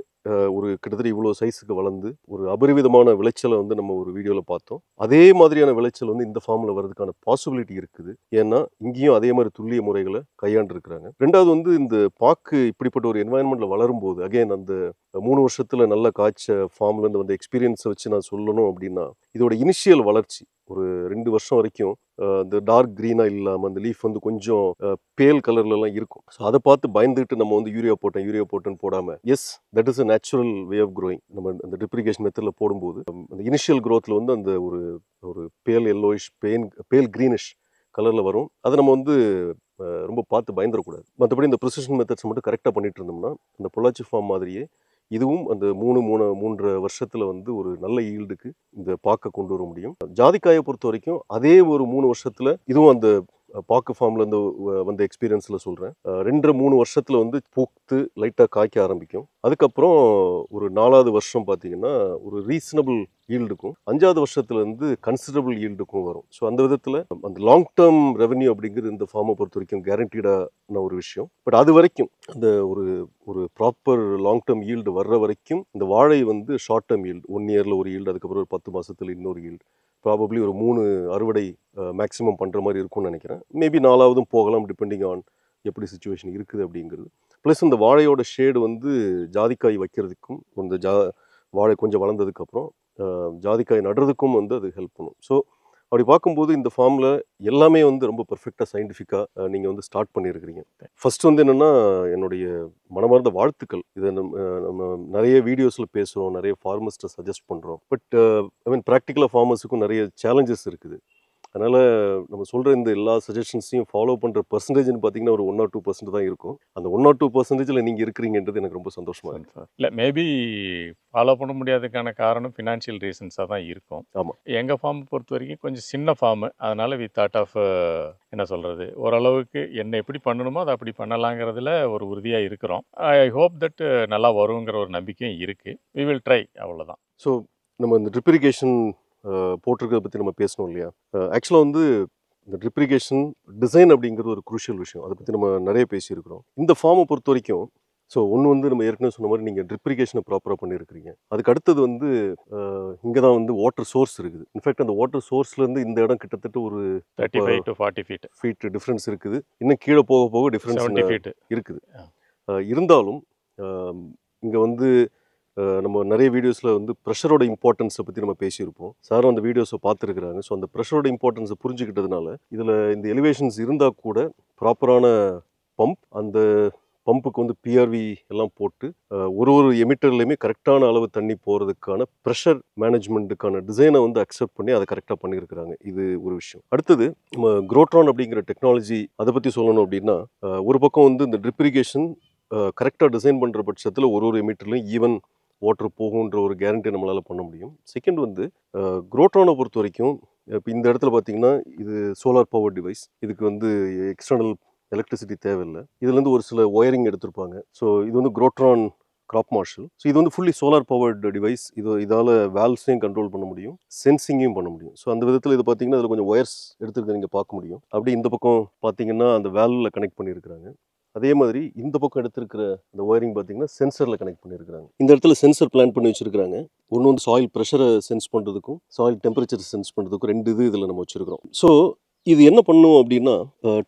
ஒரு கிட்டத்தட்ட இவ்வளோ சைஸுக்கு வளர்ந்து ஒரு அபரிவிதமான விளைச்சலை வந்து நம்ம ஒரு வீடியோவில் பார்த்தோம். அதே மாதிரியான விளைச்சல் வந்து இந்த ஃபார்மில் வர்றதுக்கான பாசிபிலிட்டி இருக்குது. ஏன்னா இங்கேயும் அதே மாதிரி துல்லிய முறைகளை கையாண்டுருக்கிறாங்க. ரெண்டாவது வந்து இந்த பாக்கு இப்படிப்பட்ட ஒரு என்வாயன்மெண்ட்டில் வளரும்போது அகைன் அந்த மூணு வருஷத்தில் நல்ல காய்ச்ச ஃபார்ம்லேருந்து வந்த எக்ஸ்பீரியன்ஸை வச்சு நான் சொல்லணும் அப்படின்னா இதோட இனிஷியல் வளர்ச்சி ஒரு ரெண்டு வருஷம் வரைக்கும் இந்த டார்க் க்ரீனாக இல்லாமல் அந்த லீஃப் வந்து கொஞ்சம் பேல் கலர்லலாம் இருக்கும். ஸோ அதை பார்த்து பயந்துட்டு நம்ம வந்து யூரியா போட்டோம் யூரியா போட்டேன்னு போடாமல் yes that is a natural way of growing நம்ம அந்த ட்ரிப்ரிகேஷன் மெத்தடில் போடும்போது அந்த இனிஷியல் க்ரோத்தில் வந்து அந்த ஒரு ஒரு பேல் எல்லோயிஷ் பெயின் பேல் க்ரீனிஷ் கலரில் வரும். அதை நம்ம வந்து ரொம்ப பார்த்து பயந்துடக்கூடாது. மற்றபடி இந்த ப்ரொசிஷன் மெத்தட்ஸ் மட்டும் கரெக்டாக பண்ணிட்டு இருந்தோம்னா அந்த பொள்ளாச்சி ஃபார்ம் மாதிரியே இதுவும் அந்த மூணு மூணு மூன்றரை வருஷத்தில் வந்து ஒரு நல்ல ஈல்டுக்கு இந்த பாக்கை கொண்டு வர முடியும். ஜாதிக்காயை பொறுத்த வரைக்கும் அதே ஒரு மூணு வருஷத்தில் இதுவும் அந்த பாக்கு ஃபார்ம்ல இருந்து வந்த எக்ஸ்பீரியன்ஸில் சொல்கிறேன் ரெண்டரை மூணு வருஷத்தில் வந்து பூத்து லைட்டாக காய்க்க ஆரம்பிக்கும். அதுக்கப்புறம் ஒரு நாலாவது வருஷம் பார்த்தீங்கன்னா ஒரு ரீசனபிள் ஈல்டுக்கும் அஞ்சாவது வருஷத்துல இருந்து கன்சிடரபிள் ஈல்டுக்கும் வரும். ஸோ அந்த விதத்தில் அந்த லாங் டேர்ம் ரெவன்யூ அப்படிங்கிறது இந்த ஃபார்மை பொறுத்த வரைக்கும் கேரண்டீடான ஒரு விஷயம். பட் அது வரைக்கும் அந்த ஒரு ஒரு ப்ராப்பர் லாங் டேர்ம் ஈல்டு வர்ற வரைக்கும் இந்த வாழை வந்து ஷார்ட் டேர்ம் ஈல்டு ஒன் இயரில் ஒரு ஈல்டு அதுக்கப்புறம் ஒரு பத்து மாதத்தில் இன்னொரு ஈல்டு ப்ராபப்ளி ஒரு மூணு அறுவடை மேக்ஸிமம் பண்ணுற மாதிரி இருக்கும்னு நினைக்கிறேன். மேபி நாலாவதும் போகலாம் டிபெண்டிங் ஆன் எப்படி சுச்சுவேஷன் இருக்குது அப்படிங்கிறது. ப்ளஸ் இந்த வாழையோட ஷேடு வந்து ஜாதிக்காய் வைக்கிறதுக்கும் இந்த ஜா வாழை கொஞ்சம் வளர்ந்ததுக்கப்புறம் ஜாதிக்காய் நடுறதுக்கும் வந்து அது ஹெல்ப் பண்ணும். ஸோ அப்படி பார்க்கும்போது இந்த ஃபார்மில் எல்லாமே வந்து ரொம்ப பர்ஃபெக்டாக சயின்டிஃபிக்காக நீங்கள் வந்து ஸ்டார்ட் பண்ணியிருக்கிறீங்க. ஃபஸ்ட் வந்து என்னென்னா என்னுடைய மனமார்ந்த வாழ்த்துக்கள். இதை நம்ம நம்ம நிறைய வீடியோஸில் பேசுகிறோம் நிறைய ஃபார்மர்ஸ்ட்டை சஜஸ்ட் பண்ணுறோம் பட் ஐ மீன் ப்ராக்டிக்கலாக ஃபார்மர்ஸுக்கும் நிறைய சேலஞ்சஸ் இருக்குது. அதனால் நம்ம சொல்கிற இந்த எல்லா சஜஷன்ஸையும் ஃபாலோ பண்ணுற பர்சன்டேஜ்னு பார்த்தீங்கன்னா ஒரு ஒன் ஆர் டூ பர்சன்ட் தான் இருக்கும். அந்த ஒன் ஆர் டூ பர்சன்டேஜில் நீங்கள் இருக்கிறீங்கன்றது எனக்கு ரொம்ப சந்தோஷமாக இருக்குது இல்லை மேபி ஃபாலோ பண்ண முடியாததுக்கான காரணம் ஃபினான்ஷியல் ரீசன்ஸாக தான் இருக்கும். ஆமா. எங்கள் ஃபார்ம் பொறுத்த வரைக்கும் கொஞ்சம் சின்ன ஃபார்மு அதனால் வி தாட் ஆஃப் என்ன சொல்கிறது ஓரளவுக்கு என்ன எப்படி பண்ணணுமோ அதை அப்படி பண்ணலாங்கிறதுல ஒரு உறுதியாக இருக்கிறோம். ஐ ஹோப் தட் நல்லா வருங்கிற ஒரு நம்பிக்கையும் இருக்குது வி வில் ட்ரை அவ்வளோதான் ஸோ நம்ம இந்த ட்ரிப் இரிகேஷன் போட்டிருக்கிறத பற்றி நம்ம பேசணும் இல்லையா? ஆக்சுவலாக வந்து இந்த ட்ரிப் இரிகேஷன் டிசைன் அப்படிங்கிறது ஒரு குரூஷியல் விஷயம். அதை பற்றி நம்ம நிறைய பேசியிருக்கிறோம். இந்த ஃபார்மை பொறுத்த வரைக்கும் ஸோ ஒன்று வந்து நம்ம ஏற்கனவே சொன்ன மாதிரி நீங்கள் ட்ரிப் இரிகேஷனை ப்ராப்பராக பண்ணியிருக்கிறீங்க. அதுக்கு அடுத்தது வந்து இங்கே தான் வந்து வாட்டர் சோர்ஸ் இருக்குது. இன்ஃபேக்ட் அந்த வாட்டர் சோர்ஸ்லேருந்து இந்த இடம் கிட்டத்தட்ட ஒரு thirty five to forty feet feet difference இருக்குது. இன்னும் கீழே போக போக டிஃப்ரென்ஸ் இருக்குது. இருந்தாலும் இங்கே வந்து நம்ம நிறைய வீடியோஸில் வந்து ப்ரெஷரோட இம்பார்ட்டன்ஸை பற்றி நம்ம பேசியிருப்போம். சாரும் அந்த வீடியோஸை பார்த்துருக்குறாங்க. ஸோ அந்த ப்ரெஷரோட இம்பார்ட்டன்ஸை புரிஞ்சுக்கிட்டதுனால இதில் இந்த எலிவேஷன்ஸ் இருந்தால் கூட ப்ராப்பரான பம்ப் அந்த பம்புக்கு வந்து பிஆர்வி எல்லாம் போட்டு ஒரு ஒரு எமிட்டர்லையுமே கரெக்டான அளவு தண்ணி போகிறதுக்கான ப்ரெஷர் மேனேஜ்மெண்ட்டுக்கான டிசைனை வந்து அக்செப்ட் பண்ணி அதை கரெக்டாக பண்ணியிருக்கிறாங்க. இது ஒரு விஷயம். அடுத்தது நம்ம குரோட்ரான் அப்படிங்கிற டெக்னாலஜி அதை பற்றி சொல்லணும் அப்படின்னா ஒரு பக்கம் வந்து இந்த ட்ரிப் இரிகேஷன் கரெக்டாக டிசைன் பண்ணுற பட்சத்தில் ஒரு ஒரு எமிட்டர்லையும் ஈவன் வாட்ரு போகுன்ற ஒரு கேரண்டி நம்மளால் பண்ண முடியும். செகண்ட் வந்து குரோட்ரானை பொறுத்த வரைக்கும் இப்போ இந்த இடத்துல பார்த்தீங்கன்னா இது சோலார் பவர் டிவைஸ் இதுக்கு வந்து எக்ஸ்டர்னல் எலக்ட்ரிசிட்டி தேவையில்லை. இதுலேருந்து ஒரு சில ஒயரிங் எடுத்திருப்பாங்க. ஸோ இது வந்து குரோட்ரான் கிராப் மார்ஷல் ஸோ இது வந்து ஃபுல்லி சோலார் பவர்டு டிவைஸ் இது இதால் வேல்ஸையும் கண்ட்ரோல் பண்ண முடியும். சென்சிங்கையும் பண்ண முடியும். ஸோ அந்த விதத்தில் இது பார்த்தீங்கன்னா அதில் கொஞ்சம் ஒயர்ஸ் எடுத்துருக்க நீங்கள் பார்க்க முடியும். அப்படி இந்த பக்கம் பார்த்தீங்கன்னா அந்த வேலில் கனெக்ட் பண்ணியிருக்கிறாங்க. அதே மாதிரி இந்த பக்கம் எடுத்திருக்கிற இந்த ஒயரிங் பார்த்தீங்கன்னா சென்சரில் கனெக்ட் பண்ணியிருக்காங்க இந்த இடத்துல சென்சர் பிளான் பண்ணி வச்சிருக்காங்க ஒன்று வந்து சாயில் ப்ரெஷரை சென்ஸ் பண்ணுறதுக்கும் சாயில் டெம்பரேச்சர் சென்ஸ் பண்ணுறதுக்கும் ரெண்டு இது இதில் நம்ம வச்சுருக்கிறோம். ஸோ இது என்ன பண்ணும் அப்படின்னா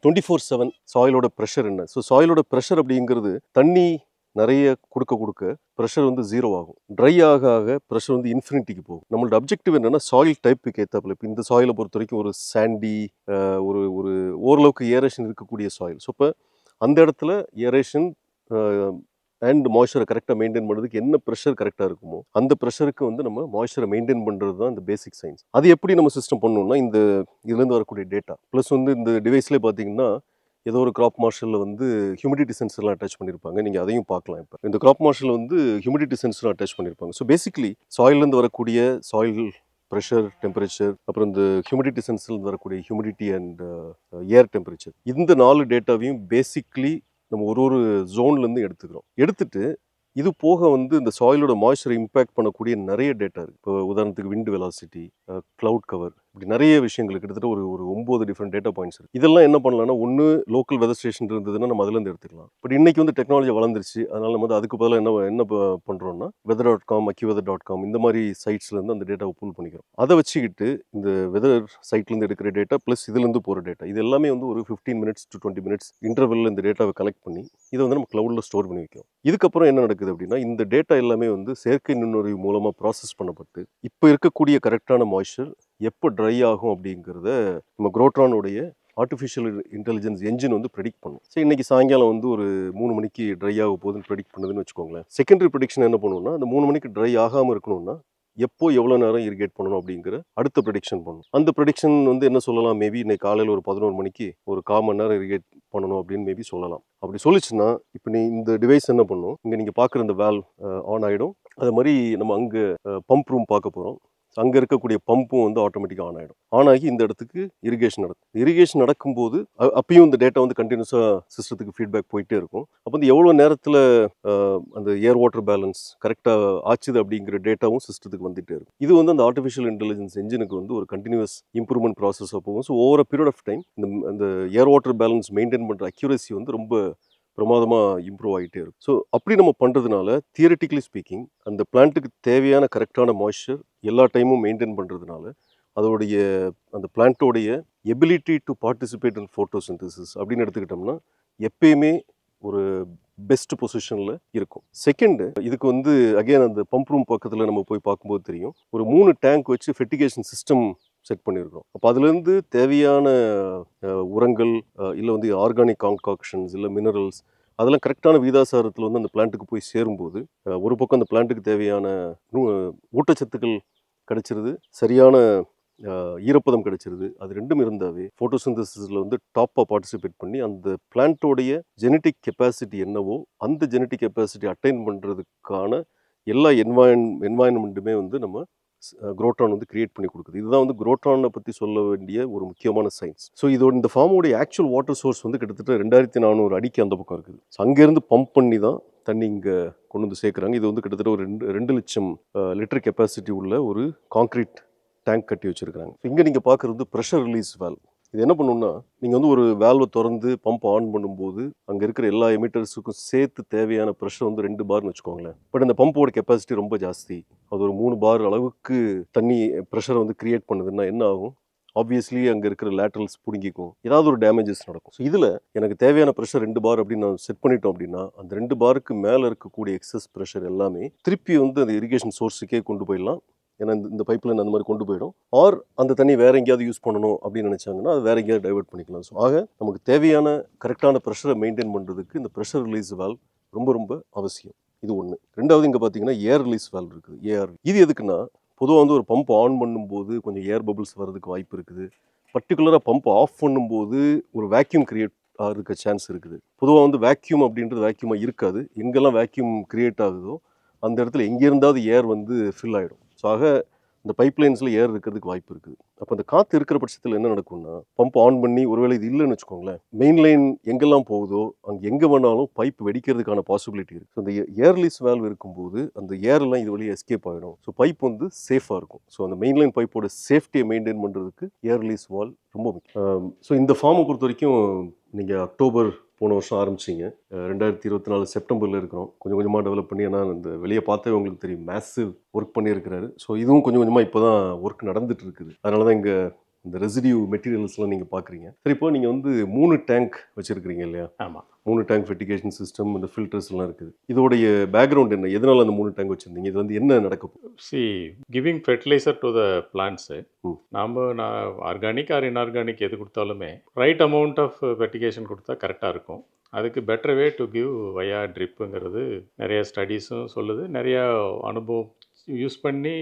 டுவெண்ட்டி ஃபோர் செவன் சாயிலோட ப்ரெஷர் என்ன? ஸோ சாயிலோட ப்ரெஷர் அப்படிங்கிறது தண்ணி நிறைய கொடுக்க கொடுக்க ப்ரெஷர் வந்து ஜீரோ ஆகும். ட்ரை ஆக ஆக ப்ரெஷர் வந்து இன்ஃபினிட்டிக்கு போகும். நம்மளோட அப்ஜெக்டிவ் என்னன்னா சாயில் டைப்புக்கு ஏற்றாப்புல இப்போ இந்த சாயிலை பொறுத்த வரைக்கும் ஒரு சாண்டி ஒரு ஒரு ஓரளவுக்கு ஏரேஷன் இருக்கக்கூடிய சாயில் ஸோ இப்போ அந்த இடத்துல ஏரேஷன் அண்ட் மாய்ச்சரை கரெக்டாக மெயின்டைன் பண்ணுறதுக்கு என்ன ப்ரெஷர் கரெக்டாக இருக்குமோ அந்த ப்ரெஷருக்கு வந்து நம்ம மாய்ச்சரை மெயின்டைன் பண்ணுறது தான் இந்த பேசிக் சயின்ஸ் அது எப்படி நம்ம சிஸ்டம் பண்ணணும்னா இந்த இதுலேருந்து வரக்கூடிய டேட்டா ப்ளஸ் வந்து இந்த டிவைஸ்லேயே பார்த்தீங்கன்னா ஏதோ ஒரு கிராப் மார்ஷலில் வந்து ஹியூமிடிட்டி சென்சர்லாம் அட்டாச் பண்ணியிருப்பாங்க நீங்கள் அதையும் பார்க்கலாம் இப்போ. இந்த கிராப் மார்ஷல் வந்து ஹியூமிடிட்டி சென்சரும் அட்டாச் பண்ணியிருப்பாங்க ஸோ பேசிக்கலி சாயிலேருந்து வரக்கூடிய சாயில் ப்ரெஷர் டெம்பரேச்சர் அப்புறம் இந்த ஹியூமிடிட்டி சென்சர்லேருந்து வரக்கூடிய ஹியூமிடிட்டி அண்ட் ஏர் டெம்பரேச்சர் இந்த நாலு டேட்டாவையும் பேசிக்லி நம்ம ஒரு ஒரு ஜோன்லேருந்து எடுத்துக்கிறோம். எடுத்துட்டு இது போக வந்து இந்த சாயிலோட மாய்ச்சரை இம்பேக்ட் பண்ணக்கூடிய நிறைய டேட்டா இருக்குது இப்போ உதாரணத்துக்கு விண்ட் வெலாசிட்டி க்ளவுட் கவர் இப்படி நிறைய விஷயங்கள் கிட்டத்தட்ட ஒரு ஒரு ஒம்பது டிஃப்ரெண்ட் டேட்டா பாயிண்ட்ஸ் இருக்குது இதெல்லாம் என்ன பண்ணலாம்னா ஒன்று லோக்கல் வெதர் ஸ்டேஷன் இருந்ததுன்னா நம்ம அதுலேருந்து எடுத்துக்கலாம். பட் இன்னைக்கு வந்து டெக்னாலஜி வளர்ந்துருச்சு. அதனால் நம்ம வந்து அதுக்கு பதிலாக என்ன என்ன பண்ணுறோன்னா weather dot com AccuWeather dot com இந்த மாதிரி சைட்ஸ்லேருந்து அந்த டேட்டாவை புல் பண்ணிக்கிறோம். அதை வச்சுக்கிட்டு இந்த வெதர் சைட்லேருந்து எடுக்கிற டேட்டா ப்ளஸ் இதுலேருந்து போகிற டேட்டா இது எல்லாமே வந்து ஒரு fifteen minutes to twenty minutes இன்டர்வெல்ல இந்த டேட்டாவை கலெக்ட் பண்ணி இதை வந்து நம்ம க்ளவுடில் ஸ்டோர் பண்ணி வைக்கிறோம். இதுக்கப்புறம் என்ன நடக்குது அப்படின்னா இந்த டேட்டா எல்லாமே வந்து செயற்கை நுண்ணறிவு மூலமாக ப்ராசஸ் பண்ணப்பட்டு இப்போ இருக்கக்கூடிய கரெக்டான மாய்ச்சர் எப்போ ட்ரை ஆகும் அப்படிங்கிறத நம்ம குரோட்ரானுடைய ஆர்டிஃபிஷியல் இன்டெலிஜென்ஸ் என்ஜின் வந்து ப்ரெடிக்ட் பண்ணும். ஸோ இன்னைக்கு சாயங்காலம் வந்து ஒரு மூணு மணிக்கு ட்ரை ஆக போகுதுன்னு ப்ரெடிக்ட் பண்ணுதுன்னு வச்சுக்கோங்களேன். செகண்டரி ப்ரெடிக்ஷன் என்ன பண்ணுவோம்னா அந்த மூணு மணிக்கு ட்ரை ஆகாமல் இருக்கணும்னா எப்போ எவ்வளோ நேரம் இரிகேட் பண்ணணும் அப்படிங்கிற அடுத்த ப்ரெடிக்ஷன் பண்ணும். அந்த ப்ரெடிக்ஷன் வந்து என்ன சொல்லலாம்? மேபி இன்னைக்கு காலையில் ஒரு பதினோரு மணிக்கு ஒரு கால் மணி நேரம் இரிகேட் பண்ணணும் அப்படின்னு மேபி சொல்லலாம். அப்படி சொல்லிச்சுன்னா இப்போ நீ இந்த டிவைஸ் என்ன பண்ணும்? இங்கே நீங்கள் பார்க்குற இந்த வேல் ஆன் ஆகிடும் அது மாதிரி நம்ம அங்கே பம்ப் ரூம் பார்க்க போகிறோம் அங்கே இருக்கக்கூடிய பம்பும் வந்து ஆட்டோமேட்டிக்காக ஆன் ஆகிடும் ஆன் ஆகி இந்த இடத்துக்கு இரிகேஷன் நடக்கும். இரிகேஷன் நடக்கும்போது அப்பயும் இந்த டேட்டா வந்து கண்டினியூஸாக சிஸ்டத்துக்கு ஃபீட்பேக் போயிட்டே இருக்கும். அப்போ வந்து எவ்வளோ நேரத்தில் அந்த ஏர் வாட்டர் பேலன்ஸ் கரெக்டாக ஆச்சுது அப்படிங்கிற டேட்டாவும் சிஸ்டத்துக்கு வந்துட்டே இருக்கும். இது வந்து அந்த ஆர்டிஃபிஷியல் இன்டெலிஜென்ஸ் என்ஜினுக்கு வந்து ஒரு கண்டினியூஸ் இம்ப்ரூவ்மெண்ட் ப்ராசஸாக போகும். So over period of time இந்த அந்த ஏர் வாட்டர் பேலன்ஸ் மெயின்டைன் பண்ணுற அக்யூரசி வந்து ரொம்ப பிரமாதமாக இம்ப்ரூவ் ஆகிட்டே இருக்கும். ஸோ அப்படி நம்ம பண்ணுறதுனால தியரட்டிக்கலி ஸ்பீக்கிங் அந்த பிளான்ட்டுக்கு தேவையான கரெக்டான மாய்ஸ்சர் எல்லா டைமும் மெயின்டைன் பண்ணுறதுனால அதோடைய அந்த பிளான்ட்டோடைய ability to participate in photosynthesis அப்படின்னு எடுத்துக்கிட்டோம்னா எப்பயுமே ஒரு பெஸ்ட் பொசிஷனில் இருக்கும். செகண்டு இதுக்கு வந்து அகைன் அந்த பம்ப் ரூம் பக்கத்தில் நம்ம போய் பார்க்கும்போது தெரியும். ஒரு மூணு டேங்க் வச்சு ஃபெட்டிகேஷன் சிஸ்டம் செட் பண்ணியிருக்கிறோம். அப்போ அதுலேருந்து தேவையான உரங்கள் இல்லை வந்து ஆர்கானிக் காங்காக்ஷன்ஸ் இல்லை மினரல்ஸ் அதெல்லாம் கரெக்டான வீதாசாரத்தில் வந்து அந்த பிளான்ட்டுக்கு போய் சேரும்போது ஒரு பக்கம் அந்த பிளான்ட்டுக்கு தேவையான ஊட்டச்சத்துக்கள் கிடைச்சிருது சரியான ஈரப்பதம் கிடைச்சிருது. அது ரெண்டும் இருந்தாவே ஃபோட்டோசிந்தசிஸில் வந்து டாப்பாக பார்ட்டிசிபேட் பண்ணி அந்த பிளான்ட்டோடைய ஜெனட்டிக் கெப்பாசிட்டி என்னவோ அந்த ஜெனட்டிக் கெப்பாசிட்டி அட்டைன் பண்ணுறதுக்கான எல்லா என்வாயன் என்வாயன்மெண்ட்டுமே வந்து நம்ம குரோட்டான் வந்து கிரியேட் பண்ணி கொடுக்குது. இதுதான் வந்து குரோட்டானை பற்றி சொல்ல வேண்டிய ஒரு முக்கியமான சயின்ஸ் ஸோ இதோட இந்த ஃபார்மோடைய ஆக்சுவல் வாட்டர் சோர்ஸ் வந்து கிட்டத்தட்ட ரெண்டாயிரத்தி நானூறு அடிக்கு அந்த பக்கம் இருக்குது. ஸோ அங்கேருந்து பம்ப் பண்ணி தான் தண்ணி இங்கே கொண்டு வந்து சேர்க்குறாங்க. இது வந்து கிட்டத்தட்ட ஒரு ரெண்டு ரெண்டு லட்சம் லிட்டர் கெப்பாசிட்டி உள்ள ஒரு காங்க்ரீட் டேங்க் கட்டி வச்சுருக்காங்க இங்கே நீங்கள் பார்க்குறது ப்ரெஷர் ரிலீஸ் வேல் இது என்ன பண்ணுன்னா நீங்கள் வந்து ஒரு வேல்வை திறந்து பம்ப் ஆன் பண்ணும்போது அங்கே இருக்கிற எல்லா எமிட்டர்ஸுக்கும் சேர்த்து தேவையான ப்ரெஷர் வந்து ரெண்டு பார்னு வச்சுக்கோங்களேன். பட் அந்த பம்போட கெப்பாசிட்டி ரொம்ப ஜாஸ்தி. அது ஒரு மூணு பார் அளவுக்கு தண்ணி ப்ரெஷரை வந்து கிரியேட் பண்ணுதுன்னா என்ன ஆகும்? ஆப்வியஸ்லி அங்கே இருக்கிற லேட்டரல்ஸ் பிடுங்கிக்கும். ஏதாவது ஒரு டேமேஜஸ் நடக்கும். ஸோ இதில் எனக்கு தேவையான ப்ரெஷர் ரெண்டு பார் அப்படின்னு நான் செட் பண்ணிட்டோம் அப்படின்னா அந்த ரெண்டு பாருக்கு மேலே இருக்கக்கூடிய எக்ஸஸ் ப்ரெஷர் எல்லாமே திருப்பி வந்து அந்த இரிகேஷன் சோர்ஸுக்கே கொண்டு போயிடலாம். ஏன்னா இந்த இந்த பைப்லைன் அந்த மாதிரி கொண்டு போயிடும். ஆர் அந்த தண்ணி வேற எங்கேயாவது யூஸ் பண்ணணும் அப்படின்னு நினச்சாங்கன்னா அது வேற எங்கேயாவது டைவெர்ட் பண்ணிக்கலாம். ஸோ ஆக நமக்கு தேவையான கரெக்டான ப்ரெஷரை மெயின்டைன் பண்ணுறதுக்கு இந்த ப்ரெஷர் ரிலீஸ் வால்வ் ரொம்ப ரொம்ப அவசியம். இது ஒன்று ரெண்டாவது இங்கே பார்த்தீங்கன்னா ஏர் ரிலீஸ் வால்வ் இருக்குது. ஏஆர் இது எதுக்குன்னா பொதுவாக வந்து ஒரு பம்ப் ஆன் பண்ணும்போது கொஞ்சம் ஏர் பபிள்ஸ் வர்றதுக்கு வாய்ப்பு இருக்குது. பர்டிகுலராக பம்ப் ஆஃப் பண்ணும்போது ஒரு வேக்யூம் கிரியேட் ஆகிறதுக்கு சான்ஸ் இருக்குது. பொதுவாக வந்து வேக்யூம் அப்படின்றது வேக்யூமாக இருக்காது. எங்கெல்லாம் வேக்யூம் கிரியேட் ஆகுதோ அந்த இடத்துல எங்கே இருந்தாவது ஏர் வந்து ஃபில் ஆகிடும் ஸோ ஆக இந்த பைப்லைன்ஸில் ஏர் இருக்கிறதுக்கு வாய்ப்பு இருக்குது அப்போ அந்த காற்று இருக்கிற பட்சத்தில் என்ன நடக்கும்னா பம்ப் ஆன் பண்ணி ஒருவேளை இது இல்லைன்னு வச்சுக்கோங்களேன் மெயின் லைன் எங்கெல்லாம் போகுதோ அங்கே எங்கே வேணாலும் பைப் வெடிக்கிறதுக்கான பாசிபிலிட்டி இருக்குது ஸோ அந்த ஏர்லிஸ் வேல்வ் இருக்கும்போது அந்த ஏர்லாம் இது வழியாக எஸ்கேப் ஆகிடும் ஸோ பைப் வந்து சேஃபாக இருக்கும். ஸோ அந்த மெயின் லைன் பைப்போட சேஃப்டியை மெயின்டைன் பண்ணுறதுக்கு ஏர்லிஸ் வால் ரொம்ப முக்கியம். ஸோ இந்த ஃபார்மை பொறுத்த வரைக்கும் நீங்கள் அக்டோபர் போன வருஷம் ஆரம்பிச்சிங்க. ரெண்டாயிரத்தி இருபத்தி நாலு செப்டம்பரில் இருக்கிறோம். கொஞ்சம் கொஞ்சமாக டெவலப் பண்ணி ஏன்னா இந்த வெளியே பார்த்தே உங்களுக்கு தெரியும். மேசிவ் ஒர்க் பண்ணியிருக்கிறாரு. ஸோ இதுவும் கொஞ்சம் கொஞ்சமாக இப்போ தான் ஒர்க் நடந்துட்டு இருக்குது. அதனால தான் இங்கே இந்த ரெசிடியூ மெட்டீரியல்ஸ்லாம் நீங்கள் பார்க்குறீங்க சரி இப்போ நீங்கள் வந்து மூணு டேங்க் வச்சுருக்கிறீங்க இல்லையா? ஆமாம் மூணு டேங்க் ஃபெட்டிகேஷன் சிஸ்டம் இந்த ஃபில்டர்ஸ் எல்லாம் இருக்குது. இதோடைய பேக்ரவுண்ட் என்ன? எதனால அந்த மூணு டேங்க் வச்சுருந்தீங்க? இது வந்து என்ன நடக்க போகுது? See giving fertilizer to the plants ம். நாம் நான் ஆர்கானிக் ஆர் இன்ஆர்கானிக் எது கொடுத்தாலுமே ரைட் அமௌண்ட் ஆஃப் ஃபெர்டிகேஷன் கொடுத்தா கரெக்டாக இருக்கும். அதுக்கு better way to give via ட்ரிப்புங்கிறது நிறைய ஸ்டடீஸும் சொல்லுது. நிறையா அனுபவம் யூஸ் பண்ணி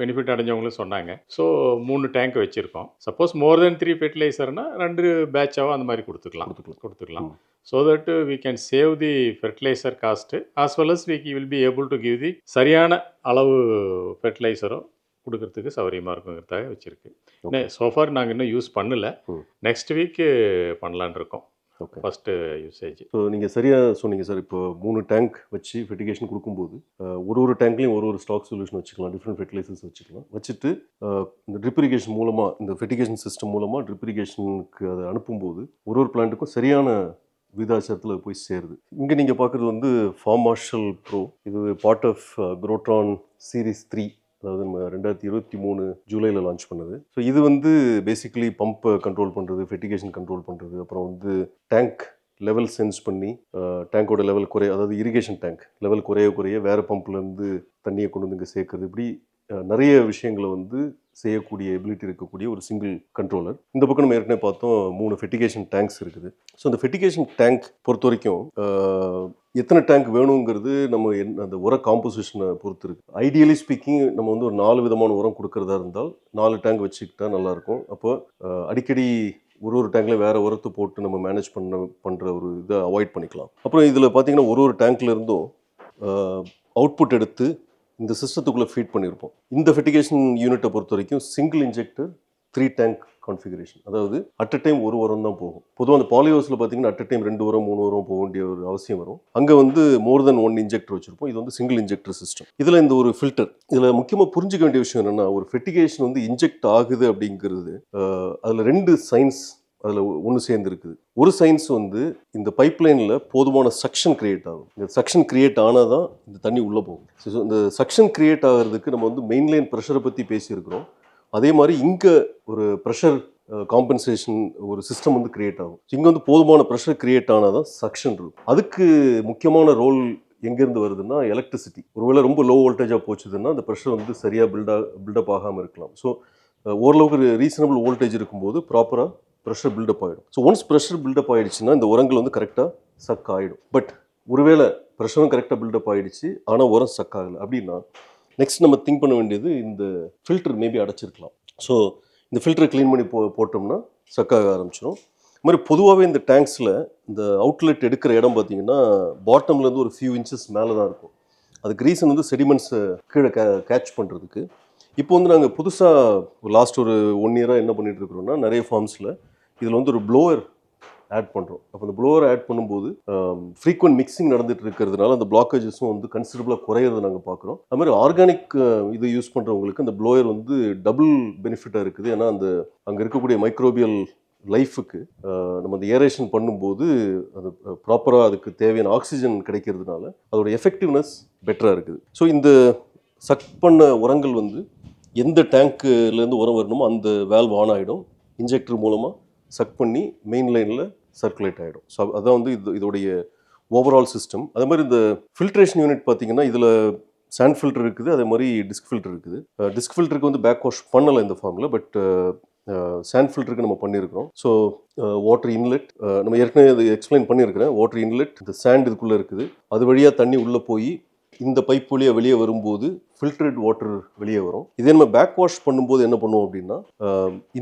பெனிஃபிட் அடைஞ்சவங்களும் சொன்னாங்க. ஸோ மூணு டேங்க் வச்சுருக்கோம். சப்போஸ் மோர் தென் த்ரீ ஃபெர்டிலைசர்னா ரெண்டு பேட்சாவோ அந்த மாதிரி கொடுத்துக்கலாம். கொடுத்துக்கலாம். So that we can save the fertilizer cost as well as we will be able to give the சரியான அளவு ஃபெர்டிலைசரும் கொடுக்கறதுக்கு சௌகரியமாக இருக்குங்கிறதுக்காக வச்சுருக்கு. சோஃபார் நாங்கள் இன்னும் யூஸ் பண்ணல. நெக்ஸ்ட் வீக்கு பண்ணலான் இருக்கோம். ஓகே ஃபஸ்ட்டு யூசேஜ் ஸோ நீங்கள் சரியாக சொன்னீங்க சார். இப்போ மூணு டேங்க் வச்சு ஃபெர்டிகேஷன் கொடுக்கும்போது ஒரு ஒரு டேங்க்லையும் ஒரு ஒரு ஸ்டாக் சொல்யூஷன் வச்சுக்கலாம். டிஃப்ரெண்ட் ஃபெர்டிலைசர்ஸ் வச்சுக்கலாம். வச்சுட்டு இந்த ட்ரிப் இரிகேஷன் மூலமாக இந்த ஃபெர்டிகேஷன் சிஸ்டம் மூலமாக ட்ரிப் இரிகேஷனுக்கு அதை அனுப்பும்போது ஒரு ஒரு பிளான்ட்டுக்கும் சரியான விதாச்சாரத்தில் போய் சேருது. இங்கே நீங்கள் பார்க்குறது வந்து ஃபார்ம் மார்ஷல் ப்ரோ இது part of Crotron series three அதாவது நம்ம ரெண்டாயிரத்தி இருபத்தி மூணு ஜூலையில் லான்ச் பண்ணது. ஸோ இது வந்து பேசிக்கலி பம்பை கண்ட்ரோல் பண்ணுறது ஃபெட்டிகேஷன் கண்ட்ரோல் பண்ணுறது அப்புறம் வந்து டேங்க் லெவல் சென்ஸ் பண்ணி டேங்கோட லெவல் குறைய அதாவது இரிகேஷன் டேங்க் லெவல் குறைய குறைய வேறு பம்ப்லேருந்து தண்ணியை கொண்டு வந்து இங்கே சேர்க்குறது. இப்படி நிறைய விஷயங்களை வந்து செய்யக்கூடிய எபிலிட்டி இருக்கக்கூடிய ஒரு சிங்கிள் கண்ட்ரோலர் இந்த பக்கம் நம்ம ஏற்கனவே பார்த்தோம் மூணு ஃபெட்டிகேஷன் டேங்க்ஸ் இருக்குது. ஸோ அந்த ஃபெட்டிகேஷன் டேங்க் பொறுத்த வரைக்கும் எத்தனை டேங்க் வேணுங்கிறது நம்ம அந்த உர காம்போசிஷனை பொறுத்து இருக்கு ஐடியலி ஸ்பீக்கிங் நம்ம வந்து ஒரு நாலு விதமான உரம் கொடுக்கறதா இருந்தால் நாலு டேங்க் வச்சுக்கிட்டா நல்லாயிருக்கும். அப்போ அடிக்கடி ஒரு ஒரு டேங்க்ல வேறு உரத்தை போட்டு நம்ம மேனேஜ் பண்ண பண்ணுற ஒரு இதை அவாய்ட் பண்ணிக்கலாம். அப்புறம் இதில் பார்த்தீங்கன்னா ஒரு ஒரு டேங்க்ல இருந்தும் அவுட்புட் எடுத்து இந்த சிஸ்டத்துக்குள்ளே ஃபீட் பண்ணியிருப்போம். இந்த ஃபெட்டிகேஷன் யூனிட்டை பொறுத்த வரைக்கும் single injector three tank configuration அதாவது அட் அ டைம் ஒரு உரம் தான் போகும். பொதுவாக அந்த பாலியோஸில் பார்த்தீங்கன்னா அட் அ டைம் ரெண்டு உரம் மூணு உரம் போக வேண்டிய ஒரு அவசியம் வரும். அங்கே வந்து மோர் தென் ஒன் இன்ஜெக்டர் வச்சிருப்போம். இது வந்து சிங்கிள் இன்ஜெக்டர் சிஸ்டம் இதில் இந்த ஒரு ஃபில்டர் இதில் முக்கியமாக புரிஞ்சுக்க வேண்டிய விஷயம் என்னென்னா ஒரு ஃபெட்டிகேஷன் வந்து இன்ஜெக்ட் ஆகுது அப்படிங்கிறது அதில் ரெண்டு சயின்ஸ் அதில் ஒன்று சேர்ந்துருக்குது. ஒரு சயின்ஸ் வந்து இந்த பைப்லைனில் போதுமான சக்ஷன் கிரியேட் ஆகும். இந்த சக்ஷன் கிரியேட் ஆனால் தான் இந்த தண்ணி உள்ளே போகும். ஸோ இந்த சக்ஷன் கிரியேட் ஆகிறதுக்கு நம்ம வந்து மெயின்லைன் ப்ரெஷரை பற்றி பேசியிருக்கிறோம். அதே மாதிரி இங்கே ஒரு ப்ரெஷர் காம்பன்சேஷன் ஒரு சிஸ்டம் வந்து கிரியேட் ஆகும். இங்கே வந்து போதுமான ப்ரெஷர் கிரியேட் ஆனால் தான் சக்ஷன் இருக்கும். அதுக்கு முக்கியமான ரோல் எங்கேருந்து வருதுன்னா எலக்ட்ரிசிட்டி ஒருவேளை ரொம்ப லோ வோல்டேஜாக போச்சுதுன்னா அந்த ப்ரெஷர் வந்து சரியாக பில்டா பில்டப் ஆகாமல் இருக்கலாம். ஸோ ஓரளவுக்கு ரீசனபிள் வோல்டேஜ் இருக்கும்போது ப்ராப்பராக ப்ரெஷர் பில்டப் ஆகிடும் so once pressure build up ஆகிடுச்சுன்னா இந்த உரங்கள் வந்து கரெக்டாக சக் ஆகிடும் பட் ஒருவேளை ப்ரெஷரும் கரெக்டாக பில்டப் ஆகிடுச்சு ஆனால் உரம் சக் ஆகலை. அப்படின்னா நெக்ஸ்ட் நம்ம திங்க் பண்ண வேண்டியது இந்த ஃபில்டர் மேபி அடைச்சிருக்கலாம். ஸோ இந்த ஃபில்டரை க்ளீன் பண்ணி போ போட்டோம்னா சக்காக ஆரம்பிச்சிடும் இது மாதிரி பொதுவாகவே இந்த டேங்க்ஸில் இந்த அவுட்லெட் எடுக்கிற இடம் பார்த்தீங்கன்னா பாட்டம்லேருந்து ஒரு ஃபியூ இன்ச்சஸ் மேலே தான் இருக்கும். அதுக்கு ரீசன் வந்து செடிமெண்ட்ஸை கீழே கே கேட்ச் பண்ணுறதுக்கு இப்போ வந்து நாங்கள் புதுசாக லாஸ்ட் ஒரு ஒன் இயராக என்ன பண்ணிகிட்ருக்குறோன்னா நிறைய ஃபார்ம்ஸில் இதில் வந்து ஒரு ப்ளோவர் ஆட் பண்ணுறோம் அப்போ அந்த ப்ளோவர் ஆட் பண்ணும்போது ஃப்ரீக்வெண்ட் மிக்சிங் நடந்துட்டு இருக்கிறதுனால அந்த பிளாக்கேஜஸும் வந்து கன்சிடபிளாக குறையிறத நாங்கள் பார்க்குறோம் அது மாதிரி ஆர்கானிக் இது யூஸ் பண்ணுறவங்களுக்கு அந்த ப்ளோயர் வந்து டபுள் பெனிஃபிட்டாக இருக்குது. ஏன்னா அந்த அங்கே இருக்கக்கூடிய மைக்ரோபியல் லைஃபுக்கு நம்ம அந்த ஏரேஷன் பண்ணும்போது அது ப்ராப்பராக அதுக்கு தேவையான ஆக்சிஜன் கிடைக்கிறதுனால அதோட எஃபெக்டிவ்னஸ் பெட்டராக இருக்குது. ஸோ இந்த சக் பண்ண உரங்கள் வந்து எந்த டேங்க்லேருந்து உரம் வரணுமோ அந்த வேல்வ் ஆன் ஆகிடும் இன்ஜெக்டர் மூலமாக சக் பண்ணி மெயின் லைனில் சர்க்குலேட் ஆகிடும் ஸோ அதான் வந்து இது இதோடைய ஓவரால் சிஸ்டம் அதே மாதிரி இந்த ஃபில்ட்ரேஷன் யூனிட் பார்த்தீங்கன்னா இதில் சாண்ட் ஃபில்டர் இருக்குது அதே மாதிரி டிஸ்க் ஃபில்டர் இருக்குது. டிஸ்க் ஃபில்டருக்கு வந்து பேக் வாஷ் பண்ணலை இந்த ஃபார்மில் பட் சாண்ட் ஃபில்டருக்கு நம்ம பண்ணியிருக்கிறோம் ஸோ வாட்டர் இன்லெட் நம்ம ஏற்கனவே அது எக்ஸ்பிளைன் பண்ணியிருக்கிறேன் வாட்டர் இன்லெட் இந்த சாண்ட் இதுக்குள்ளே இருக்குது. அது வழியாக தண்ணி உள்ளே போய் இந்த பைப் வழியாக வெளியே வரும்போது ஃபில்டர்ட் வாட்டர் வெளியே வரும். இதே நம்ம பேக் வாஷ் பண்ணும்போது என்ன பண்ணுவோம் அப்படின்னா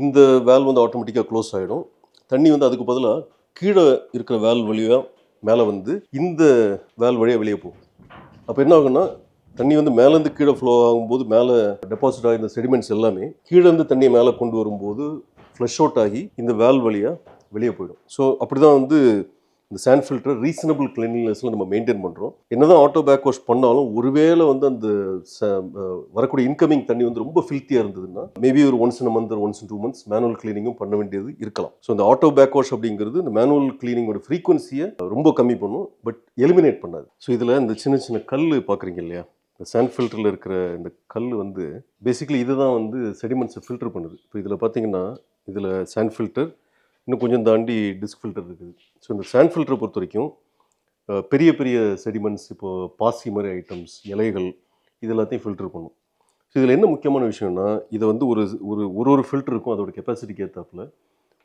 இந்த வேல் வந்து ஆட்டோமேட்டிக்காக க்ளோஸ் ஆகிடும் தண்ணி வந்து அதுக்கு பதிலாக கீழே இருக்கிற வேல் வழியாக மேலே வந்து இந்த வேல் வழியாக வெளியே போகும். அப்போ என்ன ஆகுன்னா தண்ணி வந்து மேலேருந்து கீழே ஃப்ளோ ஆகும்போது மேலே டெபாசிட் ஆகிருந்த செடிமெண்ட்ஸ் எல்லாமே கீழேருந்து தண்ணியை மேலே கொண்டு வரும்போது ஃப்ளஷ் அவுட் ஆகி இந்த வேல் வழியாக வெளியே போயிடும். ஸோ அப்படி தான் வந்து இந்த சாண்ட் ஃபில்டர் ரீசனபிள் கிளீனினஸில் நம்ம மெயின்டைன் பண்ணுறோம் என்னதான் ஆட்டோ பேக் வாஷ் பண்ணாலும் ஒருவேளை வந்து அந்த ச- வரக்கூடிய இன்கமிங் தண்ணி வந்து ரொம்ப ஃபில்த்தியாக இருந்ததுன்னா மேபி ஒரு once in month once two months manual கிளீனிங்கும் பண்ண வேண்டியது இருக்கலாம். ஸோ இந்த ஆட்டோ பேக் வாஷ் அப்படிங்கிறது இந்த மேனுவல் கிளீனிங்கோட ஃப்ரீக்வன்சியை ரொம்ப கம்மி பண்ணும் பட் எலிமினேட் பண்ணாது. ஸோ இதில் இந்த சின்ன சின்ன கல் பார்க்குறீங்க இல்லையா? இந்த சேண்ட் ஃபில்டரில் இருக்கிற இந்த கல் வந்து பேசிக்கலி இதுதான் வந்து செடிமெண்ட்ஸை ஃபில்டர் பண்ணுது. இப்போ இதில் பார்த்தீங்கன்னா இதில் சேண்ட் ஃபில்டர் இன்னும் கொஞ்சம் தாண்டி டிஸ்க் ஃபில்டர் இருக்குது. ஸோ இந்த சாண்ட் ஃபில்டரை பொறுத்த வரைக்கும் பெரிய பெரிய செடிமெண்ட்ஸ் இப்போது பாசி மாதிரி ஐட்டம்ஸ் இலைகள் இது எல்லாத்தையும் ஃபில்டர் பண்ணும். ஸோ இதில் என்ன முக்கியமான விஷயம்னா இதை வந்து ஒரு ஒரு ஒரு ஒரு ஃபில்டருக்கும் அதோட கெப்பாசிட்டிக்கு ஏற்றாப்புல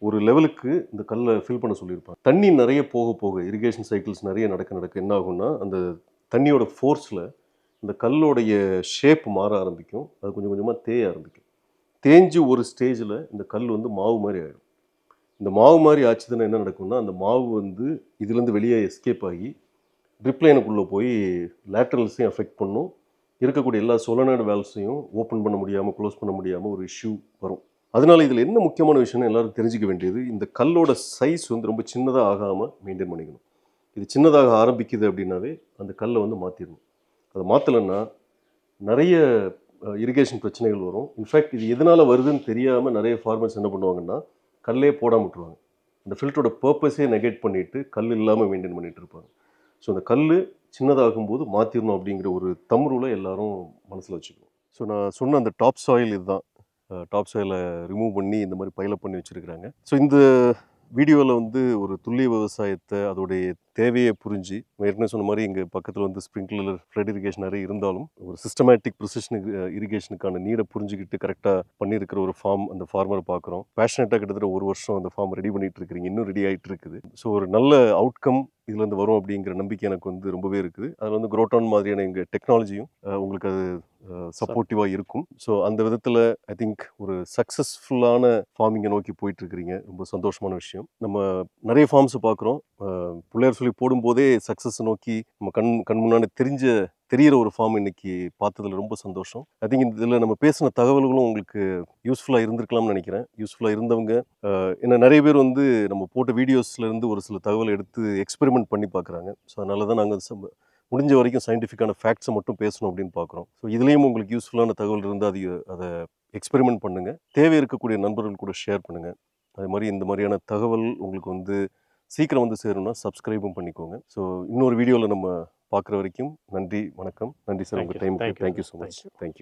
ஒரு லெவலுக்கு இந்த கல்லை ஃபில் பண்ண சொல்லியிருப்பாங்க. தண்ணி நிறைய போக போக இரிகேஷன் சைக்கிள்ஸ் நிறைய நடக்க நடக்க என்ன ஆகும்னா அந்த தண்ணியோட ஃபோர்ஸில் இந்த கல்லோடைய ஷேப் மாற ஆரம்பிக்கும். அது கொஞ்சம் கொஞ்சமாக தேய ஆரம்பிக்கும். தேஞ்சு ஒரு ஸ்டேஜில் இந்த கல் வந்து மாவு மாதிரி ஆகிடும் இந்த மாவு மாதிரி ஆச்சுதுன்னா என்ன நடக்கும்னா அந்த மாவு வந்து இதுலேருந்து வெளியே எஸ்கேப் ஆகி ட்ரிப்லைனுக்குள்ளே போய் லேட்டரல்ஸையும் அஃபெக்ட் பண்ணும். இருக்கக்கூடிய எல்லா சொலனாய்டு வேல்ஸையும் ஓப்பன் பண்ண முடியாமல் க்ளோஸ் பண்ண முடியாமல் ஒரு இஷ்யூ வரும். அதனால இதில் என்ன முக்கியமான விஷயம்னு எல்லோரும் தெரிஞ்சுக்க வேண்டியது இந்த கல்லோட சைஸ் வந்து ரொம்ப சின்னதாக ஆகாமல் மெயின்டைன் பண்ணிக்கணும். இது சின்னதாக ஆரம்பிக்குது அப்படின்னாவே அந்த கல்லை வந்து மாற்றிடணும் அதை மாற்றலைன்னா நிறைய இரிகேஷன் பிரச்சனைகள் வரும். இன்ஃபேக்ட் இது எதனால் வருதுன்னு தெரியாமல் நிறைய ஃபார்மர்ஸ் என்ன பண்ணுவாங்கன்னா கல்லே போடாமல் விட்டுருவாங்க. அந்த ஃபில்டரோட பர்பஸே நெகேட் பண்ணிவிட்டு கல் இல்லாமல் மெயின்டைன் பண்ணிகிட்டு இருப்பாங்க. ஸோ அந்த கல் சின்னதாகும்போது மாற்றிடணும் அப்படிங்கிற ஒரு தம் ரூலை எல்லாரும் மனசில் வச்சுக்கணும். ஸோ நான் சொன்ன அந்த டாப் சாயில் இதுதான் டாப் சாயிலை ரிமூவ் பண்ணி இந்த மாதிரி பைலப் பண்ணி வச்சுருக்கிறாங்க. ஸோ இந்த வீடியோவில் வந்து ஒரு துல்லிய விவசாயத்தை அதோடைய தேவையை புரிஞ்சு ஏற்கனவே சொன்ன மாதிரி இங்கே பக்கத்தில் வந்து ஸ்ப்ரிங்க்லர் ஃப்ளட் இரிகேஷன் நிறைய இருந்தாலும் ஒரு சிஸ்டமேட்டிக் ப்ரிசிஷன் இரிகேஷனுக்கான நீரை புரிஞ்சுக்கிட்டு கரெக்டாக பண்ணியிருக்கிற ஒரு ஃபார்ம் அந்த ஃபார்மரை பார்க்குறோம் பேஷனேட்டாக கிட்டத்தட்ட ஒரு வருஷம் அந்த ஃபார்ம் ரெடி பண்ணிட்டு இருக்கிறீங்க. இன்னும் ரெடி ஆகிட்டு இருக்குது. ஸோ ஒரு நல்ல அவுட்கம் இதுலேருந்து வரும் அப்படிங்கிற நம்பிக்கை எனக்கு வந்து ரொம்பவே இருக்குது. அதில் வந்து குரோட்டான் மாதிரியான எங்கள் டெக்னாலஜியும் உங்களுக்கு அது சப்போர்ட்டிவாக இருக்கும். ஸோ அந்த விதத்தில் ஐ திங்க் ஒரு சக்ஸஸ்ஃபுல்லான ஃபார்மிங்கை நோக்கி போயிட்டு இருக்கிறீங்க ரொம்ப சந்தோஷமான விஷயம். நம்ம நிறைய ஃபார்ம்ஸ் பார்க்குறோம். பிள்ளையார் சொல்லி போடும்போதே சக்ஸஸ் நோக்கி நம்ம கண் கண் முன்னாடி தெரிஞ்ச தெரியிற ஒரு ஃபார்ம் இன்னைக்கு பார்த்ததுல ரொம்ப சந்தோஷம். ஐ திங்க் இதில் நம்ம பேசின தகவல்களும் உங்களுக்கு யூஸ்ஃபுல்லாக இருந்திருக்கலாம்னு நினைக்கிறேன். யூஸ்ஃபுல்லாக இருந்தவங்க என்ன நிறைய பேர் வந்து நம்ம போட்ட வீடியோஸ்ல இருந்து ஒரு சில தகவல் எடுத்து எக்ஸ்பெரிமெண்ட் பண்ணி பார்க்குறாங்க. ஸோ அதனால தான் நாங்கள் முடிஞ்ச வரைக்கும் சயின்டிஃபிக்கான ஃபேக்ட்ஸை மட்டும் பேசணும் அப்படின்னு பார்க்குறோம். ஸோ இதுலேயும் உங்களுக்கு யூஸ்ஃபுல்லான தகவல் இருந்தால் அது அதை எக்ஸ்பெரிமெண்ட் பண்ணுங்கள் தேவை இருக்கக்கூடிய நண்பர்கள் கூட ஷேர் பண்ணுங்கள் அதே மாதிரி இந்த மாதிரியான தகவல் உங்களுக்கு வந்து சீக்கிரம் வந்து சேரணும்னா சப்ஸ்கிரைபும் பண்ணிக்கோங்க. ஸோ இன்னொரு வீடியோவில் நம்ம பார்க்குற வரைக்கும் நன்றி வணக்கம். நன்றி சார் உங்கள். டைமுக்கு. Thank you so much. தேங்க்யூ